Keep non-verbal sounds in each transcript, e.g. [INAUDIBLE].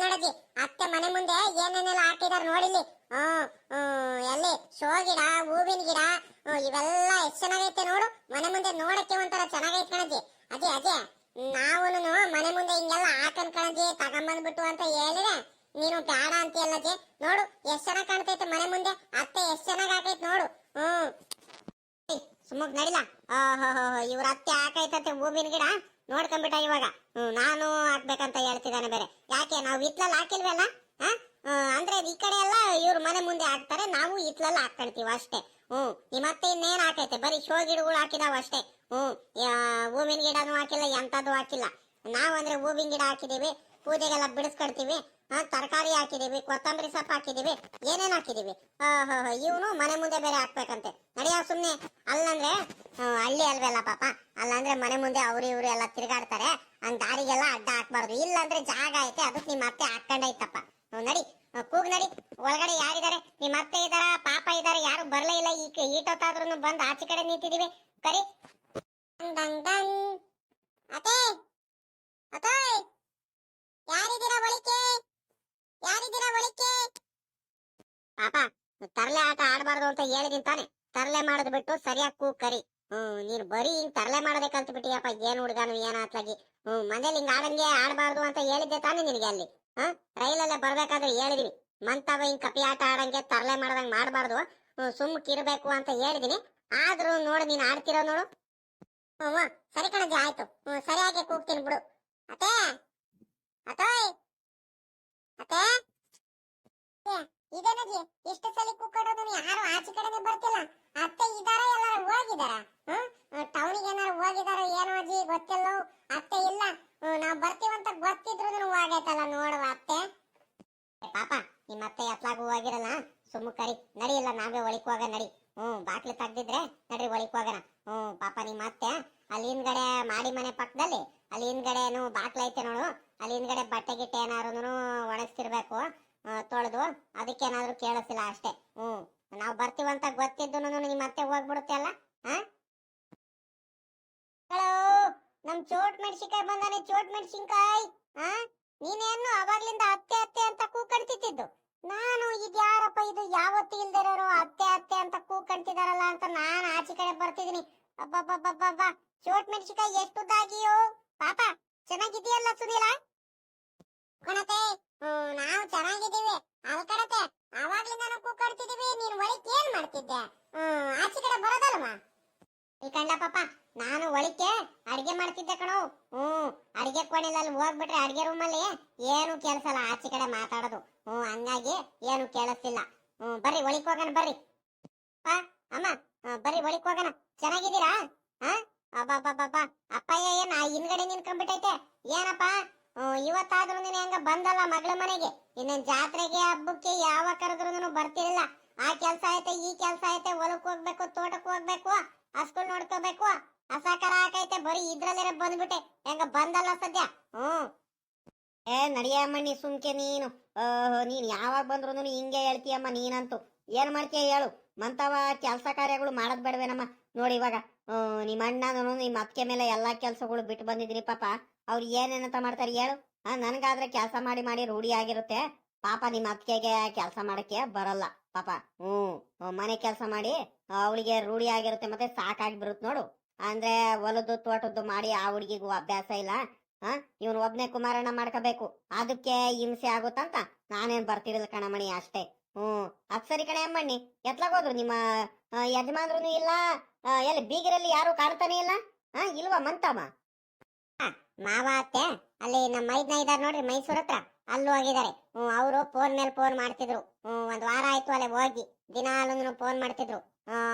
ನೋಡಜ್ಜಿ, ಅತ್ತೆ ಮನೆ ಮುಂದೆ ಏನೇನೆಲ್ಲ ಹಾಕಿದಾರ ನೋಡಿಲಿ ಎಲ್ಲಿ? ಶೋ ಗಿಡ, ಹೂವಿನ ಗಿಡ ಇವೆಲ್ಲ ಎಷ್ಟ್ ಚೆನ್ನಾಗೈತೆ ನೋಡು. ಮನೆ ಮುಂದೆ ನೋಡಕ್ಕೆ ಒಂಥರ ಚೆನ್ನಾಗೈತೆ ಕಣಜ್ಜಿ. ಅದೇ ಅದೇ. ನಾವುನು ಮನೆ ಮುಂದೆ ಹಿಂಗೆಲ್ಲ ಹಾಕನ್ ಕಣಜ್ಜಿ ತಗೊಂಬಂದ್ಬಿಟ್ಟು ಅಂತ ಹೇಳಿದೆ. ನೀನು ಬೇಡ ಅಂತೀಯಲ್ಲಜ್ಜಿ. ನೋಡು, ಎಷ್ಟ್ ಚೆನ್ನಾಗಿ ಕಾಣ್ತೈತೆ ಮನೆ ಮುಂದೆ. ಅತ್ತೆ ಎಷ್ಟ್ ಚೆನ್ನಾಗಿ ಹಾಕೈತೆ ನೋಡು. ಹ್ಮ್ ಸುಮ್ಮಕ್ ನಡಿಲ್ಲ ಇವ್ರ ಅತ್ತೆ ಹಾಕೈತೆ ಹೂವಿನ ಗಿಡ. ನೋಡ್ಕೊಂಡ್ಬಿಟ್ಟ ಇವಾಗ. ನಾನು ಹಾಕ್ಬೇಕಂತ ಹೇಳ್ತಿದ್ದಾನೆ ಬೇರೆ. ಯಾಕೆ, ನಾವು ಇತ್ಲಲ್ಲಿ ಹಾಕಿಲ್ವಲ್ಲ? ಅಂದ್ರೆ ಈ ಕಡೆ ಎಲ್ಲ ಇವ್ರ ಮನೆ ಮುಂದೆ ಹಾಕ್ತಾರೆ, ನಾವು ಇತ್ಲಲ್ಲಿ ಹಾಕೊಳ್ತೀವಿ ಅಷ್ಟೇ. ಹ್ಮ್ ಮತ್ತೆ ಇನ್ನೇನ್ ಹಾಕೈತೆ? ಬರೀ ಶೋ ಗಿಡಗಳು ಹಾಕಿದಾವ ಅಷ್ಟೇ. ಹ್ಮ್ ಹೂವಿನ ಗಿಡನೂ ಹಾಕಿಲ್ಲ ಎಂತದ್ದು ಹಾಕಿಲ್ಲ. ನಾವಂದ್ರೆ ಹೂವಿನ ಗಿಡ ಹಾಕಿದೀವಿ. ಪೂಜೆಗೆಲ್ಲ ಬಿಡಿಸ್ಕೊಳ್ತೀವಿ ಹಾ ತರಕಾರಿ ಹಾಕಿದೀವಿ ಕೊತ್ತಂಬರಿ ಸೊಪ್ಪು ಹಾಕಿದೀವಿ ಏನೇನ್ ಹಾಕಿದೀವಿ? ಇವನು ಮನೆ ಮುಂದೆ ಬೇರೆ ಹಾಕ್ಬೇಕಂತೆ. ನಡಿಯ ಸುಮ್ನೆ ಅಲ್ಲಂದ್ರೆ ಆ, ಹಳ್ಳಿ ಅಲ್ವಲ್ಲ ಪಾಪ? ಅಲ್ಲಂದ್ರೆ ಮನೆ ಮುಂದೆ ಅವ್ರು ಇವ್ರು ಎಲ್ಲ ತಿರುಗಾಡ್ತಾರೆ. ಹಂಗ್ ದಾರಿಗೆಲ್ಲ ಅಡ್ಡ ಹಾಕ್ಬಾರ್ದು. ಇಲ್ಲಾಂದ್ರೆ ಜಾಗ ಐತೆ ಅದಕ್ಕೆ ನಿಮ್ಮ ಅತ್ತೆ ಹಾಕೊಂಡೈತಪ್ಪ ನಡಿ. ಆ, ಕೂಗ್ ನಡಿ. ಒಳಗಡೆ ಯಾರಿದ್ದಾರೆ? ನಿಮ್ಮ ಅತ್ತೆ ಇದಾರ ಪಾಪ ಇದಾರೆ ಯಾರು ಬರ್ಲೇ ಇಲ್ಲ. ಈ ಈಟೊತ್ತಾದ್ರೂ ಬಂದು ಆಚೆ ಕಡೆ ನಿಂತಿದೀವಿ. ಕರಿ. ಅತ್ತೆ! ಅತ್ತೆ ಯಾರಿದ್ದೀರಾ ಒಳಿಕೆ? ಯಾರಿದಿರ ಒಳಿಕೆ? ಪಾಪ ತರಲೆ ಆಟ ಆಡಬಾರ್ದು ಅಂತ ಹೇಳಿದೀನಿ ತಾನೆ. ತರಲೆ ಮಾಡೋದು ಬಿಟ್ಟು ಸರಿಯಾಗಿ ಕೂಗ್ ಕರಿ ಹ್ಮ್, ನೀನ್ ಬರೀ ಹಿಂಗ್ ತರಲೆ ಮಾಡೋದೇ ಕಲ್ತು ಬಿಟ್ಟಿಯಪ್ಪ ಏನ್ ಹುಡುಗನು, ಏನ ಅತ್ಲಾಗಿ ಹ್ಮ್, ಮನೇಲಿ ಹಿಂಗ್ ಆಡಂಗೆ ಆಡಬಾರ್ದು ಅಂತ ಹೇಳಿದ್ದೆ ತಾನೆ ನಿನಗೆ ಅಲ್ಲಿ. ಹ? ರೈಲಲ್ಲೇ ಬರ್ಬೇಕಾದ್ರೆ ಹೇಳಿದೀನಿ. ಮಂತವ ಹಿಂಗ್ ಕಪಿ ಆಟ ಆಡಂಗೆ ತರಲೆ ಮಾಡ್ದಂಗ್ ಮಾಡಬಾರ್ದು. ಸುಮ್ ಕಿರ್ಬೇಕು ಅಂತ ಹೇಳಿದೀನಿ. ಆದ್ರೂ ನೋಡು, ನೀನ್ ಆಡ್ತಿರೋ ನೋಡು. ಹ್ಮ್, ಸರಿ ಕಣಜ್ಜಿ, ಆಯ್ತು. ಹ್ಮ್, ಸರಿಯಾಗಿ ಕೂಗ್ತೀನಿ ಬಿಡು. ಅತ್ತೆ! ಅತ್ತೋಯ್ ಅತ್ತೆ ಇದೇನಜ್ಜಿ ಇಷ್ಟು ಸಲ ಕೂಕಾಡೋದು ಯಾರು ಆಚೆ ಕಡೆನೆ ಬರ್ತಿಲ್ಲ? ಅತ್ತೆ ಇದಾರ ಎಲ್ಲಾರು, ಹೋಗಿದಾರ? ಟೌನಿಗೆ ಏನಾರು ಹೋಗಿದಾರ ಏನೋ ಅಜ್ಜಿ, ಗೊತ್ತಿಲ್ಲ? ಅತ್ತೆ ಇಲ್ಲ. ನಾವ್ ಬರ್ತೀವಂತ ಗೊತ್ತಿದ್ರು ಹೋಗೈತಲ್ಲ ನೋಡುವ ಅತ್ತೆ. ಪಾಪ ನಿಮ್ಮ ಅತ್ತೆ ಎತ್ಲಾಗೂ ಹೋಗಿರಲ್ಲ? ಸುಮ್ಮ ಕರಿ ನಡಿಯಿಲ್ಲ ನಾವೇ ಒಳಿಕ್ ಹೋಗ ನಡಿ. ಹ್ಮ್, ಬಾಕ್ಲಿ ತೆಗ್ದಿದ್ರೆ ನಡ್ರಿ ಒಳಿಕ್ ಹೋಗೋಣ. ಹ್ಮ್, ಪಾಪ ನಿಮ್ಮ ಅತ್ತೆ ಅಲ್ಲಿ ಹಿಂದ್ಗಡೆ ಮಾಡಿ ಮನೆ ಪಕ್ಕದಲ್ಲಿ ಅಲ್ಲಿ ಹಿಂದ್ಗಡೆನು ಬಾಕ್ಲ ಐತೆ ನೋಡು ಅಲ್ಲಿ ಹಿಂದ್ಗಡೆ ಬಟ್ಟೆ ಗಿಟ್ಟೆ ಏನಾರು ಒಣಗಿಸ್ತಿರ್ಬೇಕು ತೊಳೆದು, ಅದಕ್ಕೇನಾದ್ರೂ ಕೇಳಿಸಿಲ್ಲ ಅಷ್ಟೇ. ಹ್ಮ್, ನಾವ್ ಬರ್ತೀವಂತ ಗೊತ್ತಿದ್ದು ನಿಮ್ಮ ಅತ್ತೆ ಹೋಗ್ಬಿಡುತ್ತೆ ಅಲ್ಲ ಹಲೋ, ನಮ್ ಚೋಟ್ ಮೆಣಸಿನ್ಕಾಯಿ ಬಂದಾನೆ, ಚೋಟ್ ಮೆಣಸಿನ್ಕಾಯಿ ಹ ನೀನೇನು ಅವಾಗ್ಲಿಂದ ಅತ್ತೆ ಅತ್ತೆ ಅಂತ ಕೂಕಣ್ತಿದ್ದು ನಾನು ಇದ್ಯಾರಪ್ಪ ಇದು? ಯಾವತ್ತು ಇಲ್ದಿರೋರು ಅತ್ತೆ ಅತ್ತೆ ಅಂತ ಕೂಕಂತಿದಾರಲ್ಲ ಅಂತ ನಾನು ಆಚೆ ಕಡೆ ಬರ್ತಿದೀನಿ. ಅಬ್ಬಬ್ಬಬ್ಬಬ್ಬ ಚೋಟ್ ಮೆಣಸಿನ್ಕಾಯಿ ಎಷ್ಟು ಉದ್ದಾಗಿಯೋ ಪಾಪ ಚೆನ್ನಾಗಿದೆಯಲ್ಲ ಸುನೀಲ? ಕಣತೆ ನಾವು ಚೆನ್ನಾಗಿದ್ದೀವಿ. ಅಲ್ ಕಣತೆ ಅವಾಗ್ಲಿಂದ ಕೂಕಾಡ್ತಿದೀವಿ ನೀನ್ ಒಳಿಕ್ ಏನ್ ಮಾಡ್ತಿದ್ದೆ ಆಚೆ ಕಡೆ ಬರೋದಲ್ವಾ? ಈ ಕಂಡ ಪಾಪ, ನಾನು ಒಳಿಕೆ ಅಡಿಗೆ ಮಾಡ್ತಿದ್ದೆ ಕಣೋ. ಹ್ಮ್, ಅಡಿಗೆ ಅಲ್ಲಿ ಹೋಗ್ಬಿಟ್ರೆ ಅಡಿಗೆ ರೂಮಲ್ಲಿ ಏನು ಕೆಲ್ಸಲ್ಲ, ಆಚೆ ಕಡೆ ಮಾತಾಡೋದು. ಹ್ಮ್ ಹಂಗಾಗಿ ಏನು ಕೇಳಿಸ್ತಿಲ್ಲ. ಹ್ಮ್ ಬರ್ರಿ ಒಳಿಕ್ ಹೋಗೋಣ ಬರ್ರಿ. ಆ, ಅಮ್ಮ ಬರ್ರಿ ಒಳಿಕ್ ಹೋಗೋಣ. ಚೆನ್ನಾಗಿದ್ದೀರಾ? ಹಾ? ಅಬ್ಬಬ್ಬಬ್ಬ ಅಪ್ಪಯ್ಯ ಏನ್ ಹಿಂದ್ಗಡೆ ನಿಂತ್ಕೊಂಡ್ಬಿಟ್ಟೈತೆ? ಏನಪ್ಪ? ಇವತ್ತಾದ್ರೂ ನೀನು ಹೆಂಗ ಬಂದಲ್ಲ ಮಗಳ ಮನೆಗೆ? ಇನ್ನೇನ್ ಜಾತ್ರೆಗೆ ಹಬ್ಬಕ್ಕೆ ಯಾವ ಕರೆದ್ರು ಬರ್ತಿರಲಿಲ್ಲ. ಆ ಕೆಲಸ ಐತೆ ಈ ಕೆಲ್ಸ ಐತೆ ಹೊಲಕ್ ಹೋಗ್ಬೇಕು ತೋಟಕ್ ಹೋಗ್ಬೇಕು ಹಸ್ಗಳು ನೋಡ್ಕೋಬೇಕು ಅಸಕರ ಹಾಕೈತೆ ಬರೀ ಇದ್ರಲ್ಲೇ ಬಂದ್ಬಿಟ್ಟೆ. ಹೆಂಗ ಬಂದಲ್ಲ ಸದ್ಯ? ಹ್ಮ್ ಏ ನಡಿಯಮ್ಮ ನೀ ಸುಮ್ಕೆ ನೀನು. ಓಹೋ, ನೀನ್ ಯಾವಾಗ ಬಂದ್ರು ಹಿಂಗೆ ಹೇಳ್ತೀಯಮ್ಮ ನೀನಂತೂ. ಏನ್ ಮಾಡ್ತೀಯ ಹೇಳು. ಮಂತವ ಕೆಲಸ ಕಾರ್ಯಗಳು ಮಾಡೋದು ಬೇಡವೇನಮ್ಮ. ನೋಡಿ ಇವಾಗ ನಿಮ್ಮ ಅಣ್ಣನೂ ನಿಮ್ಮ ಅತ್ತಿಗೆ ಮೇಲೆ ಎಲ್ಲಾ ಕೆಲ್ಸಗಳು ಬಿಟ್ಟು ಬಂದಿದ್ರಿ ಪಾಪ. ಅವ್ರು ಏನೇನಂತ ಮಾಡ್ತಾರೆ ಹೇಳು. ಹಾ ನನ್ಗಾದ್ರೆ ಕೆಲಸ ಮಾಡಿ ಮಾಡಿ ರೂಢಿ ಆಗಿರುತ್ತೆ. ಪಾಪ ನಿಮ್ಮ ಅತ್ತಿಗೆಗೆ ಕೆಲಸ ಮಾಡಕ್ಕೆ ಬರಲ್ಲ ಪಾಪ. ಹ್ಞೂ ಮನೆ ಕೆಲಸ ಮಾಡಿ ಅವಳಿಗೆ ರೂಢಿ ಆಗಿರುತ್ತೆ ಮತ್ತೆ ಸಾಕಾಗ್ಬಿರುತ್ತೆ ನೋಡು. ಅಂದ್ರೆ ಹೊಲದ್ದು, ತೋಟದ್ದು ಮಾಡಿ ಆ ಹುಡುಗಿಗೂ ಅಭ್ಯಾಸ ಇಲ್ಲ. ಆ ಇವನು ಒಬ್ನೇ ಕುಮಾರಣ್ಣ ಮಾಡ್ಕೋಬೇಕು. ಅದಕ್ಕೆ ಹಿಂಸೆ ಆಗುತ್ತಂತ ನಾನೇನ್ ಬರ್ತಿರಲ್ಲ ಕಣಮಣಿ, ಅಷ್ಟೇ. ಹ್ಮ್. ಅದ್ ಸರಿ ಕಣೆ ಅಮ್ಮಣ್ಣಿ. ಎತ್ಲಾಗೋದ್ರು ನಿಮ್ಮ ಯಜಮಾನ್ರು ಇಲ್ಲ? ಎಲ್ಲಿ ಬೀಗರಲ್ಲಿ ಯಾರು ಕಾಣ್ತಾನೆ ಇಲ್ಲ? ಹಾ ಇಲ್ವಾ ಮಂತಮ್ಮ? ಮಾವ, ಅತ್ತೆ, ಅಲ್ಲಿ ನಮ್ಮ ಮೈದ್ನ ಇದಾರೆ ನೋಡ್ರಿ ಮೈಸೂರ್ ಹತ್ರ. ಅಲ್ಲೂ ಹೋಗಿದ್ದಾರೆ ಹ್ಮ್, ಅವರು ಫೋನ್ ಮೇಲೆ ಫೋನ್ ಮಾಡ್ತಿದ್ರು. ಹ್ಮ್, ಒಂದ್ ವಾರ ಆಯ್ತು ಅಲ್ಲೇ ಹೋಗಿ. ದಿನಾಲು ಫೋನ್ ಮಾಡ್ತಿದ್ರು.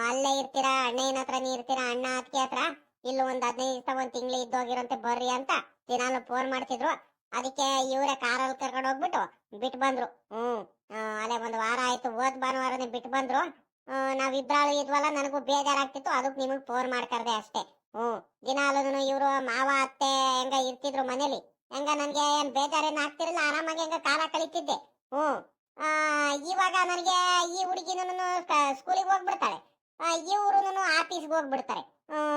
ಅಲ್ಲೇ ಇರ್ತೀರಾ, ಅಣ್ಣಯ್ಯನ ಹತ್ರನೇ ಇರ್ತೀರಾ, ಅಣ್ಣ, ಅತ್ತಿಗೆ ಹತ್ರ? ಇಲ್ಲೂ ಒಂದ್ ಹದಿನೈದು ದಿವಸ ಒಂದ್ ತಿಂಗ್ಳು ಇದ್ದೋಗಿರಂತೆ ಬರ್ರಿ ಅಂತ. ದಿನಾಲು ಫೋನ್ ಮಾಡ್ತಿದ್ರು. ಅದಕ್ಕೆ ಇವರೇ ಕಾರಲ್ಲಿ ಕರ್ಕೊಂಡು ಹೋಗ್ಬಿಟ್ಟು ಬಿಟ್ಟು ಬಂದ್ರು. ಹ್ಮ್ ಅಲ್ಲೇ ಒಂದ್ ವಾರ ಆಯ್ತು. ಹೋದ್ ಭಾನುವಾರನೇ ಬಿಟ್ಟು ಬಂದ್ರು. ನಾವ್ ಇಬ್ರಾಳು ಇದ್ವಲ್ಲ, ನನಗೂ ಬೇಜಾರಾಗ್ತಿತ್ತು. ಅದಕ್ಕೆ ನಿಮಗೆ ಫೋನ್ ಮಾಡ್ಕರ್ದೆ ಅಷ್ಟೇ. ಹ್ಮ್ ದಿನಾಲು ಇವರು ಮಾವ, ಅತ್ತೆ ಹೆಂಗ ಇರ್ತಿದ್ರು ಮನೇಲಿ. ಹೆಂಗ ನನ್ಗೆ ಏನ್ ಬೇಜಾರೇನ್ ಆಗ್ತಿರಲಿಲ್ಲ. ಆರಾಮಾಗಿ ಹೆಂಗ ಕಾಲ ಕಳೀತಿದ್ದೆ. ಹ್ಞೂ ಇವಾಗ ನನಗೆ ಈ ಹುಡುಗಿನೂ ಸ್ಕೂಲಿಗೆ ಹೋಗ್ಬಿಡ್ತಾಳೆ. ಇವ್ರು ಆಫೀಸ್ಗೆ ಹೋಗ್ಬಿಡ್ತಾರೆ.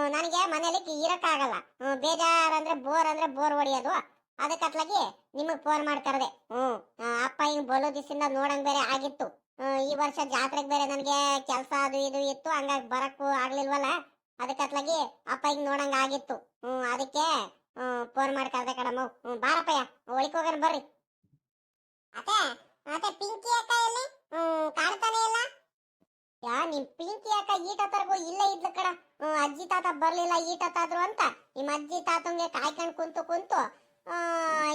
ನನಗೆ ಮನೇಲಿ ಇರೋಕ್ಕಾಗಲ್ಲ ಬೇಜಾರ್ ಅಂದ್ರೆ ಬೋರ್ ಅಂದ್ರೆ ಬೋರ್ ಹೊಡಿಯೋದು. ಅದಕ್ಕತ್ಲಾಗಿ ನಿಮಗೆ ಫೋನ್ ಮಾಡ್ತಾರದೆ ಆ, ಅಪ್ಪ ಹಿಂಗ್ ಬಲು ದಿಸಿಂದ ನೋಡಂಗ್ ಬೇರೆ ಆಗಿತ್ತು. ಈ ವರ್ಷ ಜಾತ್ರೆಗೆ ಬೇರೆ ನನಗೆ ಕೆಲಸ ಅದು ಇದು ಇತ್ತು. ಹಂಗಾಗಿ ಬರಕ್ಕೂ ಆಗ್ಲಿಲ್ವಲ್ಲ? ಅದಕ್ಕತ್ಲಾಗಿ ಅಪ್ಪ ಹಿಂಗ್ ನೋಡಂಗ್ ಆಗಿತ್ತು. ಹ್ಮ್ ಅದಕ್ಕೆ ಫೋನ್ ಮಾಡ್ತಾರದೆ ಕಡಮ್ಮ ಹ್ಮ್ ಬಾರಪ್ಪಯ್ಯ ಒಳಿಕ್ ಬರ್ರಿ. ಅತ್ತೆ ಅತ್ತೆ ಪಿಂಕಿ ಅಕ್ಕ ಎಲ್ಲಿ? ಹ್ಮ್ ಕಾಣ್ತಾನೆ ಇಲ್ಲ? ಯಾ, ನಿಮ್ ಪಿಂಕಿ ಅಕ್ಕ ಈಟತ್ತರ್ಗು ಇಲ್ಲೇ ಇದ್ಲು ಕಡ ಅಜ್ಜಿ ತಾತ ಬರ್ಲಿಲ್ಲ ಈಟತ್ತಾದ್ರು ಅಂತ. ನಿಮ್ ಅಜ್ಜಿ ತಾತಂಗೆ ಕಾಯ್ಕೊಂಡ್ ಕುಂತು ಕುಂತು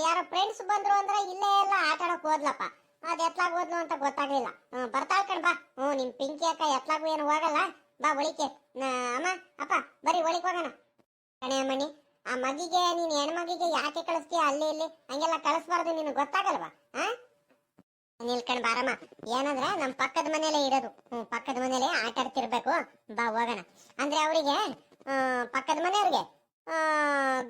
ಯಾರೋ ಫ್ರೆಂಡ್ಸ್ ಬಂದ್ರು ಅಂದ್ರೆ ಇಲ್ಲೇ ಎಲ್ಲ ಆಟ ಆಡಕ್ ಹೋದ್ಲಪ್ಪ. ಅದ್ ಎತ್ಲಾಗ್ ಹೋದ್ಲು ಅಂತ ಗೊತ್ತಾಗ್ಲಿಲ್ಲ. ಬರ್ತಾಳ್ ಕಣ್ ಬಾ. ಹ್ಮ್, ನಿಮ್ ಪಿಂಕಿ ಅಕ್ಕ ಎತ್ಲಾಗೂ ಏನು ಹೋಗಲ್ಲ? ಬಾ ಒಳಿಕೆ ಅಮ್ಮ, ಅಪ್ಪ ಬರೀ ಒಳಿಕ್ ಹೋಗೋಣ. ಕಣೆ ಅಮ್ಮಣ್ಣಿ ಆ ಮಗಿಗೆ, ನೀನ್ ಹೆಣ್ಮಗಿಗೆ ಯಾಕೆ ಕಳಿಸ್ತೀಯ ಅಲ್ಲಿ ಇಲ್ಲಿ? ಹಂಗೆಲ್ಲ ಕಳಿಸ್ಬಾರ್ದು ನಿನಗೆ ಗೊತ್ತಾಗಲ್ವಾ? ಆ? ನಿಲ್ಕಣ್ ಬಾರಮ್ಮ. ಏನಂದ್ರೆ ನಮ್ ಪಕ್ಕದ ಮನೇಲೆ ಇರೋದು. ಹ್ಮ್, ಪಕ್ಕದ ಮನೇಲೆ ಆಟ ಆಡ್ತಿರ್ಬೇಕು. ಬಾ, ಹೋಗೋಣ. ಅಂದ್ರೆ ಅವರಿಗೆ ಪಕ್ಕದ ಮನೆಯವ್ರಿಗೆ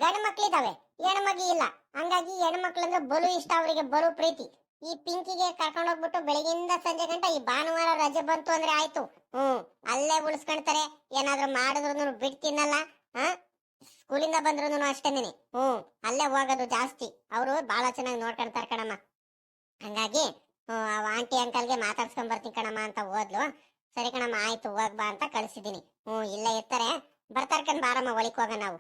ಗಂಡ ಮಕ್ಳಿದಾವೆ ಹೆಣ್ಮಗಿ ಇಲ್ಲ. ಹಂಗಾಗಿ ಹೆಣ್ಮಕ್ಳು ಅಂದ್ರೆ ಬಲು ಇಷ್ಟ ಅವರಿಗೆ, ಬಲು ಪ್ರೀತಿ. ಈ ಪಿಂಕಿಗೆ ಕರ್ಕೊಂಡು ಹೋಗ್ಬಿಟ್ಟು ಬೆಳಗಿಂದ ಸಂಜೆ ಗಂಟ ಈ ಭಾನುವಾರ ರಜೆ ಬಂತು ಅಂದ್ರೆ ಆಯ್ತು. ಹ್ಮ್, ಅಲ್ಲೇ ಉಳಿಸ್ಕೊಂತಾರೆ. ಏನಾದ್ರು ಮಾಡಿದ್ರು ಬಿಟ್ಟು ತಿನ್ನಲ್ಲ ಹ ಸ್ಕೂಲಿಂದ ಬಂದ್ರು ಅಷ್ಟೇನೆ ಹ್ಮ್, ಅಲ್ಲೇ ಹೋಗೋದು ಜಾಸ್ತಿ. ಅವರು ಬಹಳ ಚೆನ್ನಾಗಿ ನೋಡ್ಕೊಂತಾರೆ ಕಣಮ್ಮ. ಹಂಗಾಗಿ ಅವ ಆಂಟಿ ಅಂಕಲ್ಗೆ ಮಾತಾಡ್ಸ್ಕೊಂಡ್ ಬರ್ತೀನಿ ಕಣಮ್ಮ ಅಂತ ಹೋದ್ಲು. ಸರಿ ಕಣಮ್ಮ ಆಯ್ತು ಹೋಗ್ ಬಾ ಅಂತ ಕಳ್ಸಿದೀನಿ ಹ್ಮ್ ಇಲ್ಲ ಇರ್ತಾರೆ. ಬರ್ತಾರ ಕಣ್ ಬಾರಮ್ಮ ಒಳಿಕ್ ಹೋಗ ನಾವು.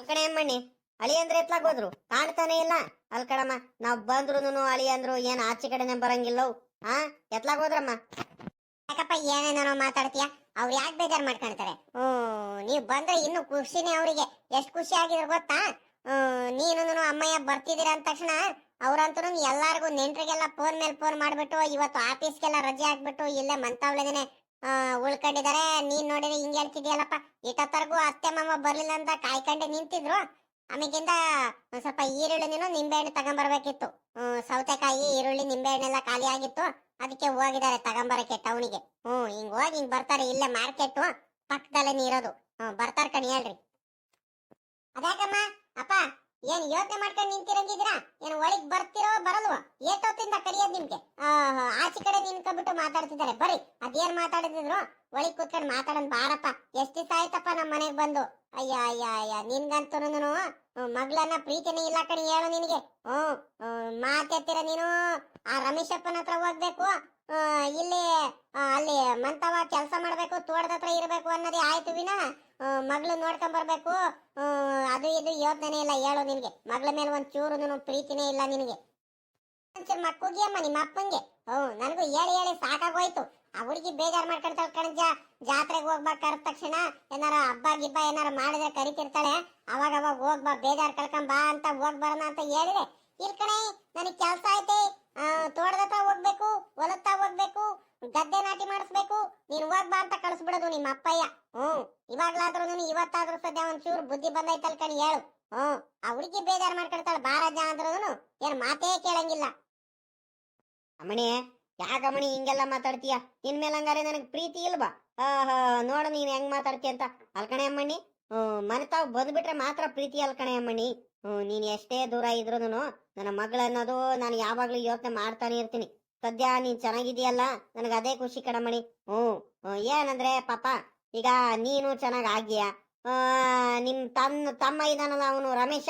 ಕಣೆ ಅಮ್ಮಣ್ಣಿ ಅಳಿ ಅಂದ್ರೆ ಎತ್ಲಾಗ್ ಹೋದ್ರು? ಕಾಣ್ತಾನೆ ಇಲ್ಲ. ಅಲ್ ಕಣಮ್ಮ ನಾವ್ ಬಂದ್ರು ಅಳಿ ಅಂದ್ರು ಏನ್ ಆಚೆ ಕಡೆನೆ ಬರಂಗಿಲ್ಲವ್ ಹಾ ಎತ್ಲಾಗ್ ಹೋದ್ರಮ್ಮ. ಯಾಕಪ್ಪ ಏನೇನೋ ಮಾತಾಡ್ತೀಯ? ಅವ್ರು ಯಾಕೆ ಬೇಜಾರ್ ಮಾಡ್ಕೊಂತಾರೆ? ಹ್ಮ್ ನೀವ್ ಬಂದ್ರೆ ಇನ್ನು ಖುಷಿನೇ ಅವರಿಗೆ. ಎಷ್ಟು ಖುಷಿ ಆಗಿದ್ರು ಗೊತ್ತಾ? ಹ್ಮ್ ನೀನು ಅಮ್ಮಯ್ಯ ಬರ್ತಿದ್ದೀರ ಅಂದ ತಕ್ಷಣ ಅವ್ರಂತೂ ಎಲ್ಲಾರ್ಗು ನೆಂಟ್ರಿಗೆಲ್ಲ ಫೋನ್ ಮೇಲೆ ಫೋನ್ ಮಾಡ್ಬಿಟ್ಟು ಇವತ್ತು ಆಫೀಸ್ಗೆಲ್ಲ ರಜೆ ಹಾಕ್ಬಿಟ್ಟು ಇಲ್ಲೇ ಮಂತಾವ್ಲೆದೇನೆ ಆ, ಉಳ್ಕೊಂಡಿದ್ದಾರೆ ನೀನ್ ನೋಡಿದ್ರೆ ಹಿಂಗ್ ಹೇಳ್ತಿದ್ಯಲ್ಲಪ್ಪ. ಇಟ್ಟತ್ತರ್ಗು ಅತ್ತೆ ಮಾಮ ಬರ್ಲಿಲ್ಲ ಅಂತ ಕಾಯ್ಕೊಂಡೆ ನಿಂತಿದ್ರು. ಆಮೇಗಿಂದ ಒಂದ್ ಸ್ವಲ್ಪ ಈರುಳ್ಳಿ ನೀನು ನಿಂಬೆಹಣ್ಣು ತಗೊಂಬರ್ಬೇಕಿತ್ತು. ಹ್ಮ್ ಸೌತೆಕಾಯಿ ಈರುಳ್ಳಿ ನಿಂಬೆಹಣ್ಣೆಲ್ಲ ಖಾಲಿ ಆಗಿತ್ತು. ಅದಕ್ಕೆ ಹೋಗಿದ್ದಾರೆ ತಗೊಂಬರಕ್ಕೆ ಟೌನಿಗೆ ಹ್ಮ್ ಹಿಂಗ್ ಹೋಗಿ ಹಿಂಗ್ ಬರ್ತಾರೆ ಇಲ್ಲೇ ಮಾರ್ಕೆಟ್ ಪಕ್ಕದಲ್ಲೇ ನೀರೋದು. ಹ್ಮ್ ಬರ್ತಾರ ಕಣಿ ಹೇಳ್ರಿ. ಅದ್ಯಾಕಮ್ಮ? ಅಪ್ಪ? ಏನ್ ಯೋಚನೆ ಮಾಡ್ಕೊಂಡು ನಿಂತಿರಂಗಿದ್ದೀರಾ? ಏನ್ ಒಳಗ್ ಬರ್ತಿರೋ ಬರಲ್ವೋ? ಏಟೊತ್ತಿಂದ ಕಲಿಯೋದ್ ನಿಮ್ಗೆ? ಆಚೆ ಕಡೆ ನಿನ್ಕೊಂಡ್ಬಿಟ್ಟು ಮಾತಾಡ್ತಿದ್ದಾರೆ. ಬರ್ರಿ, ಅದೇನ್ ಮಾತಾಡಿದ್ರು ಒಳಗ್ ಕೂತ್ಕೊಂಡು ಮಾತಾಡೋದ್ ಬಾರಪ್ಪ. ಎಷ್ಟ್ ದಿವಸ ಆಯ್ತಪ್ಪ ನಮ್ ಮನೆಗ್ ಬಂದು? ಅಯ್ಯ ಅಯ್ಯ ಅಯ್ಯ, ನಿನ್ಗಂತೂ ಮಗಳನ್ನ ಪ್ರೀತಿನೇ ಇಲ್ಲ ಕಣಿ, ಹೇಳು ನಿನಗೆ. ಹ್ಮ್, ಮಾತೆತ್ತಿರ ನೀನು? ಆ ರಮೇಶಪ್ಪನ ಹತ್ರ ಹೋಗ್ಬೇಕು? ಇಲ್ಲಿ ಅಲ್ಲಿ ಮಂತವ ಕೆಲಸ ಮಾಡಬೇಕು, ತೋಟದ ಹತ್ರ ಇರಬೇಕು ಅನ್ನೋದೇ ಆಯ್ತು ವಿನ. ಮಗಳು ನೋಡ್ಕೊಂಡ್ ಬರ್ಬೇಕು. ಅದು ಇದು ಯೋಚನೆ ಇಲ್ಲ, ಹೇಳು ನಿನ್ಗೆ. ಮಗಳ ಮೇಲೆ ಒಂದ್ ಚೂರು ಪ್ರೀತಿನೇ ಇಲ್ಲ ನಿನಗೆ. ಮಕ್ಕಿಯಮ್ಮ ಅಮ್ಮ ನಿಮ್ಮ ಅಪ್ಪಂಗೆ. ಹ್ಮ್ ನನಗೂ ಹೇಳಿ ಹೇಳಿ ಸಾಕಾಗೋಯ್ತು. ಆ ಹುಡುಗಿ ಬೇಜಾರ್ ಮಾಡ್ಕೊಳ್ತಾಳೆ ಕಣಜ ಜಾತ್ರೆಗೆ ಹೋಗ್ಬಾ ಕರೆದ ತಕ್ಷಣ ಏನಾರ ಹಬ್ಬ ಗಿಬ್ಬ ಏನಾರ ಮಾಡಿದ್ರೆ ಕರಿತಿರ್ತಾಳೆ. ಅವಾಗ ಅವಾಗ ಹೋಗ್ಬಾ ಬೇಜಾರು ಬಾ ಅಂತ ಹೋಗ್ ಬರೋಣ ಅಂತ ಹೇಳಿದೆ. ಇಲ್ ಕಣೆ, ನನಗ್ ಕೆಲ್ಸ ಐತೆ. ಆ, ತೋಟದ ಹತ್ರ ಹೋಗ್ಬೇಕು ಹೊಲತ್ತ ಹೋಗ್ಬೇಕು ಗದ್ದೆ ನಾಟಿ ಮಾಡಿಸ್ಬೇಕು ನೀನ್ ಹೋಗ್ಬಾ ಅಂತ ಕಳಿಸ್ಬಿಡೋದು ನಿಮ್ಮ ಅಪ್ಪಯ್ಯ. ಹ್ಮ್ ಇವಾಗ್ಲಾದ್ರೂ ಇವತ್ತಾದ್ರೂ ಸದ್ಯ ಒಂದ್ ಚೂರು ಬುದ್ಧಿ ಬಂದೈತಲ್ ಕಣಿ ಹೇಳು. ಹ್ಮ್ ಆ ಹುಡುಗಿ ಬೇಜಾರ್ ಮಾಡ್ಕೊಳ್ತಾಳೆ ಬಾರಜ ಅಂದ್ರೂ ಏನ್ ಮಾತೇ ಕೇಳಂಗಿಲ್ಲ. ಅಮ್ಮಣಿ ಯಾಕಮ್ಮಣಿ ಹಿಂಗೆಲ್ಲ ಮಾತಾಡ್ತೀಯ? ನಿನ್ ಮೇಲೆ ಹಂಗಾರೆ ನನಗ್ ಪ್ರೀತಿ ಇಲ್ವಾ? ನೋಡು ನೀನ್ ಹೆಂಗ್ ಮಾತಾಡ್ತೀಯ ಅಂತ. ಅಲ್ಕಣೆ ಅಮ್ಮಣ್ಣಿ ಮನೆ ತಾವ್ ಬಂದ್ಬಿಟ್ರೆ ಮಾತ್ರ ಪ್ರೀತಿ ಅಲ್ಕಣೆ ಅಮ್ಮಣ್ಣಿ ನೀನ್ ಎಷ್ಟೇ ದೂರ ಇದ್ರು ನನ್ನ ಮಗಳು ಅನ್ನೋದು ನಾನು ಯಾವಾಗ್ಲೂ ಯೋಚನೆ ಮಾಡ್ತಾನೆ ಇರ್ತೀನಿ. ಸದ್ಯ ನೀನು ಚೆನ್ನಾಗಿದೀಯಲ್ಲ ನನಗೆ ಅದೇ ಖುಷಿ ಕಡಮಣಿ ಹ್ಞೂ ಏನಂದ್ರೆ ಪಾಪ, ಈಗ ನೀನು ಚೆನ್ನಾಗ್ ಆಗಿಯ? ನಿಮ್ಮ ನಿಮ್ ತನ್ನ ತಮ್ಮ ಇದಾನಲ್ಲ ಅವನು ರಮೇಶ?